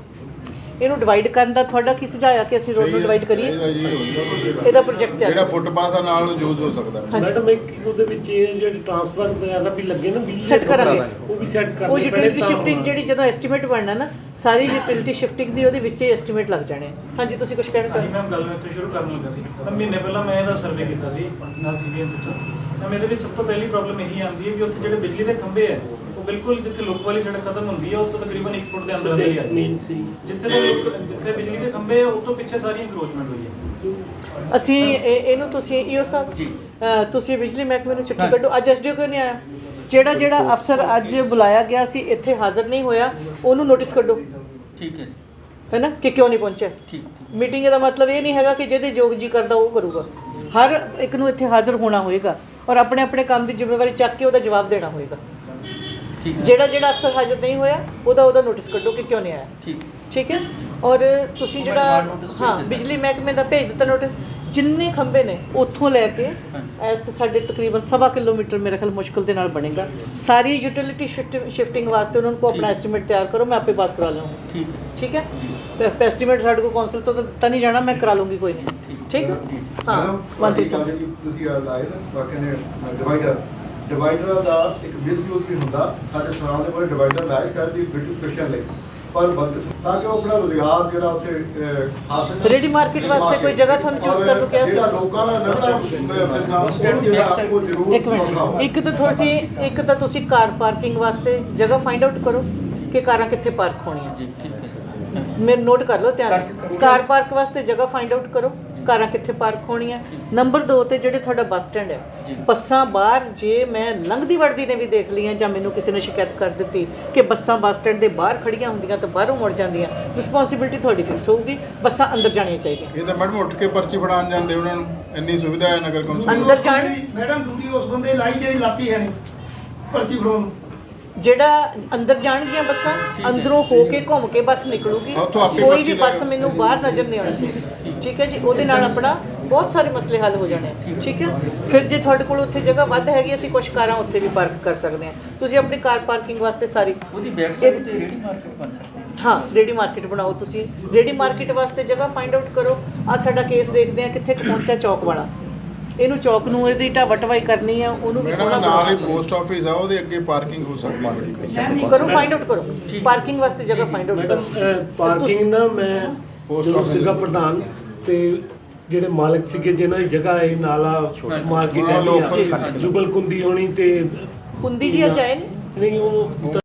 ਇਹਨੂੰ ਡਿਵਾਈਡ ਕਰਨ ਦਾ ਤੁਹਾਡਾ ਕੀ ਸੁਝਾਅ ਆ ਕਿ ਅਸੀਂ ਰੋਡ ਨੂੰ ਡਿਵਾਈਡ ਕਰੀਏ? ਇਹਦਾ ਪ੍ਰੋਜੈਕਟ ਤਿਆਰ ਜਿਹੜਾ ਫੁੱਟਪਾਥ ਆ ਨਾਲ ਯੂਜ਼ ਹੋ ਸਕਦਾ। ਮੈਡਮ ਇੱਕ ਉਹਦੇ ਵਿੱਚ ਇਹ ਜਿਹੜੇ ਟ੍ਰਾਂਸਫਰ ਵਗੈਰਾ ਵੀ ਲੱਗੇ ਨਾ ਬਿਜਲੀ Set ਕਰਾਂਗੇ। ਉਹ ਵੀ ਸੈੱਟ ਕਰਨੇ ਉਹ ਯੂਟਿਲਿਟੀ ਤਾਂ ਸ਼ਿਫਟਿੰਗ ਹੋਣਾ। ਜਿਹੜੀ ਜਦੋਂ ਐਸਟੀਮੇਟ ਬਣਨਾ ਨਾ ਸਾਰੀ ਯੂਟਿਲਿਟੀ ਸ਼ਿਫਟਿੰਗ ਦੀ ਉਹਦੇ ਵਿੱਚ ਹੀ ਐਸਟੀਮੇਟ ਲੱਗ ਜਾਣੇ। ਆ। ਹਾਂਜੀ ਤੁਸੀਂ ਕੁਝ ਕਹਿਣਾ ਚਾਹੁੰਦੇ ਮੈਮ ਗੱਲ ਮੈਂ ਇੱਥੇ ਸ਼ੁਰੂ ਕਰਨ ਲੱਗਾ ਸੀ। ਤਾਂ ਮਹੀਨੇ ਪਹਿਲਾਂ ਮੈਂ ਇਹਦਾ ਸਰਵੇ ਕੀਤਾ ਸੀ ਨਾਲ ਸੀਬੀਐਨ ਤੋਂ। ਤਾਂ ਮੇਰੇ ਵਿੱਚ ਸਭ ਤੋਂ ਪਹਿਲੀ ਪ੍ਰੋਬਲਮ ਇਹੀ ਆਉਂਦੀ ਹੈ ਵੀ ਉੱਥੇ ਜਿਹੜੇ ਬਿਜਲੀ ਦੇ ਖੰਭੇ ਹੈ ਉਹ ਬਿਲਕੁਲ ਜਿੱਥੇ ਲੋਕ ਵਾਲੀ ਸੜਕ ਖਤਮ ਹੁੰਦੀ ਹੈ ਉਹ ਤੋਂ ਤਕਰੀਬਨ 1 ਫੁੱਟ ਦੇ ਅੰਦਰ ਅੰਦਰ ਹੀ ਆ। ਮੇਨ ਸੀ। ਜਿੱਥੇ ਦੇ ਜਿੱਥੇ ਬਿਜਲੀ ਦੇ ਖੰਭੇ ਹੈ ਉਹ ਤੋਂ ਪਿੱਛੇ ਸਾਰੀ ਇਨਕਰੋਚਮੈਂਟ ਹੋਈ ਹੈ ਅਸੀਂ ਇਹ- ਇਹਨੂੰ ਤੁਸੀਂ ਈਓ ਸਾਹਿਬ ਜੀ। ਤੁਸੀਂ ਬਿਜਲੀ ਮਹਿਕਮੇ ਨੂੰ ਚਿੱਠੀ ਹਾਂ। ਕੱਢੋ। ਅੱਜ ਐਸਡੀਓ ਕਿਉਂ ਨਹੀਂ ਆਇਆ? ਜਿਹੜਾ ਜਿਹੜਾ ਅਫਸਰ ਅੱਜ ਬੁਲਾਇਆ ਗਿਆ ਸੀ ਇੱਥੇ ਹਾਜ਼ਰ ਨਹੀਂ ਹੋਇਆ ਉਹਨੂੰ ਨੋਟਿਸ ਕੱਢੋ। ਠੀਕ ਹੈ ਜੀ। ਹੈਨਾ ਕਿ ਕਿਉਂ ਨਹੀਂ ਪਹੁੰਚਿਆ? ਠੀਕ ਮੀਟਿੰਗ ਦਾ ਮਤਲਬ ਇਹ ਨਹੀਂ ਹੈਗਾ ਕਿ ਜਿਹਦੇ ਯੋਗ ਜੀ ਕਰਦਾ ਉਹ ਕਰੂਗਾ। ਹਰ ਇੱਕ ਨੂੰ ਇੱਥੇ ਹਾਜ਼ਰ ਹੋਣਾ ਹੋਏਗਾ ਔਰ ਆਪਣੇ ਆਪਣੇ ਕੰਮ ਦੀ ਜ਼ਿੰਮੇਵਾਰੀ ਚੱਕ ਕੇ ਉਹਦਾ ਜਵਾਬ ਦੇਣਾ ਹੋਏਗਾ। ਠੀਕ ਜਿਹੜਾ ਜਿਹੜਾ ਅਫਸਰ ਹਾਜ਼ਰ ਨਹੀਂ ਹੋਇਆ ਉਹਦਾ ਉਹਦਾ ਨੋਟਿਸ ਕੱਢੋ ਕਿ ਕਿਉਂ ਨਹੀਂ ਆਇਆ। ਠੀਕ। ਠੀਕ ਹੈ? ਔਰ ਤੁਸੀਂ ਜਿਹੜਾ ਹਾਂ। ਬਿਜਲੀ ਮਹਿਕਮੇ ਦਾ ਭੇਜ ਦਿੱਤਾ ਨੋਟਿਸ ਜਿੰਨੇ ਖੰਭੇ ਨੇ ਉੱਥੋਂ ਲੈ ਕੇ ਐਸ ਸਾਡੇ ਤਕਰੀਬਨ ਸਵਾ ਕਿਲੋਮੀਟਰ ਮੇਰੇ ਖਿਆਲ ਮੁਸ਼ਕਲ ਦੇ ਨਾਲ ਬਣੇਗਾ। ਸਾਰੀ ਯੂਟਿਲਿਟੀ ਸ਼ਿਫਟਿੰਗ ਵਾਸਤੇ ਉਹਨਾਂ ਨੂੰ ਆਪਣਾ ਐਸਟੀਮੇਟ ਤਿਆਰ ਕਰੋ ਮੈਂ ਆਪੇ ਪਾਸ ਕਰਾ ਲਵਾਂਗਾ। ਠੀਕ ਠੀਕ ਹੈ? ਐਸਟੀਮੇਟ ਸਾਡੇ ਕੋਲ ਕੌਂਸਲ ਤੋਂ ਤਾਂ ਦਿੱਤਾ ਨਹੀਂ ਜਾਣਾ ਮੈਂ ਕਰਾ ਲੂੰਗੀ ਕੋਈ ਨਹੀਂ। ਠੀਕ। ਹੈ? ਮੰਤਰੀ ਸਾਹਿਬ। ਤੁਸੀਂ ਆਏ ਨਾ ਵਾਕਿਆ ਨੇ ਡਿਵਾਈਡਰ ਡਿਵਾਈਡਰ ਦਾ ਇੱਕ ਮਿਸਯੂਜ਼ ਵੀ ਹੁੰਦਾ। ਸਾਡੇ ਸਰਾਂ ਦੇ ਕੋਲ ਡਿਵਾਈਡਰ ਲਾਇਆ ਸ਼ਹਿਰ ਦੀ ਬਿਊਟੀਫਿਕੇਸ਼ਨ ਲਈ ਪਰ ਬਦ ਤਾਂ ਕਿ ਉਹ ਆਪਣਾ ਰੁਜ਼ਗਾਰ ਜਿਹੜਾ ਉੱਥੇ ਹਾਸਲ Ready market ਵਾਸਤੇ ਕੋਈ ਜਗ੍ਹਾ ਤੁਹਾਨੂੰ choose ਕਰਨ ਨੂੰ ਕਿਹਾ ਸੀ? ਜਿਹੜਾ ਲੋਕਾਂ ਦਾ ਜ਼ਰੂਰ ਇੱਕ ਮਿੰਟ। ਇੱਕ ਤਾਂ ਤੁਸੀਂ ਇੱਕ ਤਾਂ ਤੁਸੀਂ ਕਾਰ ਪਾਰਕਿੰਗ ਵਾਸਤੇ ਜਗ੍ਹਾ ਫਾਈਂਡ ਆਊਟ ਕਰੋ ਕਿ ਕਾਰਾਂ ਕਿੱਥੇ ਪਾਰਕ ਹੋਣੀਆਂ। ਜੀ ਠੀਕ ਹੈ। ਮੇਰੇ ਨੋਟ ਕਰ ਲਓ ਧਿਆਨ ਕਰ-। ਕਾਰ ਪਾਰਕ ਵਾਸਤੇ ਜਗ੍ਹਾ ਫਾਈਂਡ ਆਊਟ ਕਰੋ। ਕਾਰਾਂ ਕਿੱਥੇ ਪਾਰਕ ਹੋਣੀਆਂ? ਨੰਬਰ 2 ਤੇ ਜਿਹੜੇ ਤੁਹਾਡਾ ਬੱਸ ਸਟੈਂਡ ਹੈ ਜੀ। ਬੱਸਾਂ ਬਾਹਰ ਜੇ ਮੈਂ ਲੰਘਦੀ ਵੜਦੀ ਨੇ ਵੀ ਦੇਖ ਲਈਆਂ ਜਾਂ ਮੈਨੂੰ ਕਿਸੇ ਨੇ ਸ਼ਿਕਾਇਤ ਕਰ ਦਿੱਤੀ ਕਿ ਬੱਸਾਂ ਬੱਸ ਸਟੈਂਡ ਦੇ ਬਾਹਰ ਖੜੀਆਂ ਹੁੰਦੀਆਂ ਤਾਂ ਬਾਹਰੋਂ ਮੁੜ ਜਾਂਦੀਆਂ ਰਿਸਪੌਂਸਿਬਿਲਟੀ ਤੁਹਾਡੀ ਫਿਕਸ ਹੋਊਗੀ ਬੱਸਾਂ ਅੰਦਰ ਜਾਣੀਆਂ ਚਾਹੀਦੀਆਂ। ਇਹ ਤਾਂ ਮੈਡਮ ਉੱਠ ਕੇ ਪਰਚੀ ਫੜਾਉਣ ਜਾਂਦੇ ਉਹਨਾਂ ਨੂੰ ਇੰਨੀ ਸੁਵਿਧਾ ਹੈ ਨਗਰ ਕੌਂਸਲ ਅੰਦਰ ਜਾਣ? ਮੈਡਮ ਡਿਊਟੀ ਉਸ ਬੰਦੇ ਲਾਈ ਜਿਹੜੀ ਲਾਤੀ ਹੈ ਨਹੀਂ ਪਰਚੀ ਫੜਾਉਣ ਨੂੰ। ਜਿਹੜਾ ਅੰਦਰ ਜਾਣਗੀਆਂ ਬੱਸਾਂ ਅੰਦਰੋਂ ਹੋ ਕੇ ਘੁੰਮ ਕੇ ਬੱਸ ਨਿਕਲੂਗੀ। ਕੋਈ ਵੀ ਬੱਸ। ਮੈਨੂੰ ਬਾਹਰ ਨਜ਼ਰ ਨਹੀਂ ਆਉਣੀ ਠੀਕ। ਹੈ ਜੀ? ਉਹਦੇ ਨਾਲ ਆਪਣਾ ਬਹੁਤ ਸਾਰੇ ਮਸਲੇ ਹੱਲ ਹੋ ਜਾਣੇ ਠੀਕ ਹੈ। ਫਿਰ ਜੇ ਤੁਹਾਡੇ ਕੋਲ ਉੱਥੇ ਜਗ੍ਹਾ ਵੱਧ ਹੈਗੀ ਅਸੀਂ ਕੁਝ ਕਾਰਾਂ ਉੱਥੇ ਵੀ ਪਾਰਕ ਕਰ ਸਕਦੇ ਹਾਂ। ਤੁਸੀਂ ਆਪਣੀ ਕਾਰ ਪਾਰਕਿੰਗ ਵਾਸਤੇ ਸਾਰੀ ਉਹਦੀ ਬੈਕ ਸਾਈਡ ਤੇ ਰੇਡੀ ਮਾਰਕੀਟ ਬਣ ਸਕਦੀ ਹੈ। ਹਾਂ ਰੈਡੀ ਮਾਰਕੀਟ ਬਣਾਓ ਤੁਸੀਂ। ਰੈਡੀ ਮਾਰਕੀਟ ਵਾਸਤੇ ਜਗ੍ਹਾ ਫਾਈਂਡ ਆਊਟ ਕਰੋ। ਆ ਸਾਡਾ ਕੇਸ ਦੇਖਦੇ ਆ ਕਿੱਥੇ ਪਹੁੰਚਾ ਚੌਕ ਵਾਲਾ। ਇਹਨੂੰ ਚੌਕ ਨੂੰ ਇਹਦੀ ਢਾਬਾ ਟਵਾਈ ਕਰਨੀ ਆ ਉਹਨੂੰ ਵੀ ਮੈਡਮ ਸੋਹਣਾ ਨਾਲ ਹੀ। ਪੋਸਟ ਆਫਿਸ ਆ ਉਹਦੇ ਅੱਗੇ ਪਾਰਕਿੰਗ ਹੋ ਸਕਦੀ ਹੈ। ਕਰੋ ਫਾਈਂਡ ਆਊਟ ਕਰੋ। ਪਾਰਕਿੰਗ ਵਾਸਤੇ ਜਗ੍ਹਾ ਫਾਈਂਡ ਆਊਟ ਮੈਡਮ ਕਰੋ। ਪਾਰਕਿੰਗ ਨਾ ਮੈਂ ਜਦੋਂ ਸੀਗਾ ਪ੍ਰਧਾਨ ਤੇ ਜਿਹੜੇ ਮਾਲਕ ਸੀਗੇ ਜਿਨ੍ਹਾਂ ਦੀ ਜਗ੍ਹਾ ਹੈ ਨਾਲਾ ਮਾਰਕੀਟ ਹਾਂ, ਜੁਗਲ ਕੁੰਦੀ ਹੋਣੀ ਤੇ ਕੁੰਦੀ ਜੀ ਅੱਜ ਆਏ ਨੇ? ਨਹੀਂ ਉਹ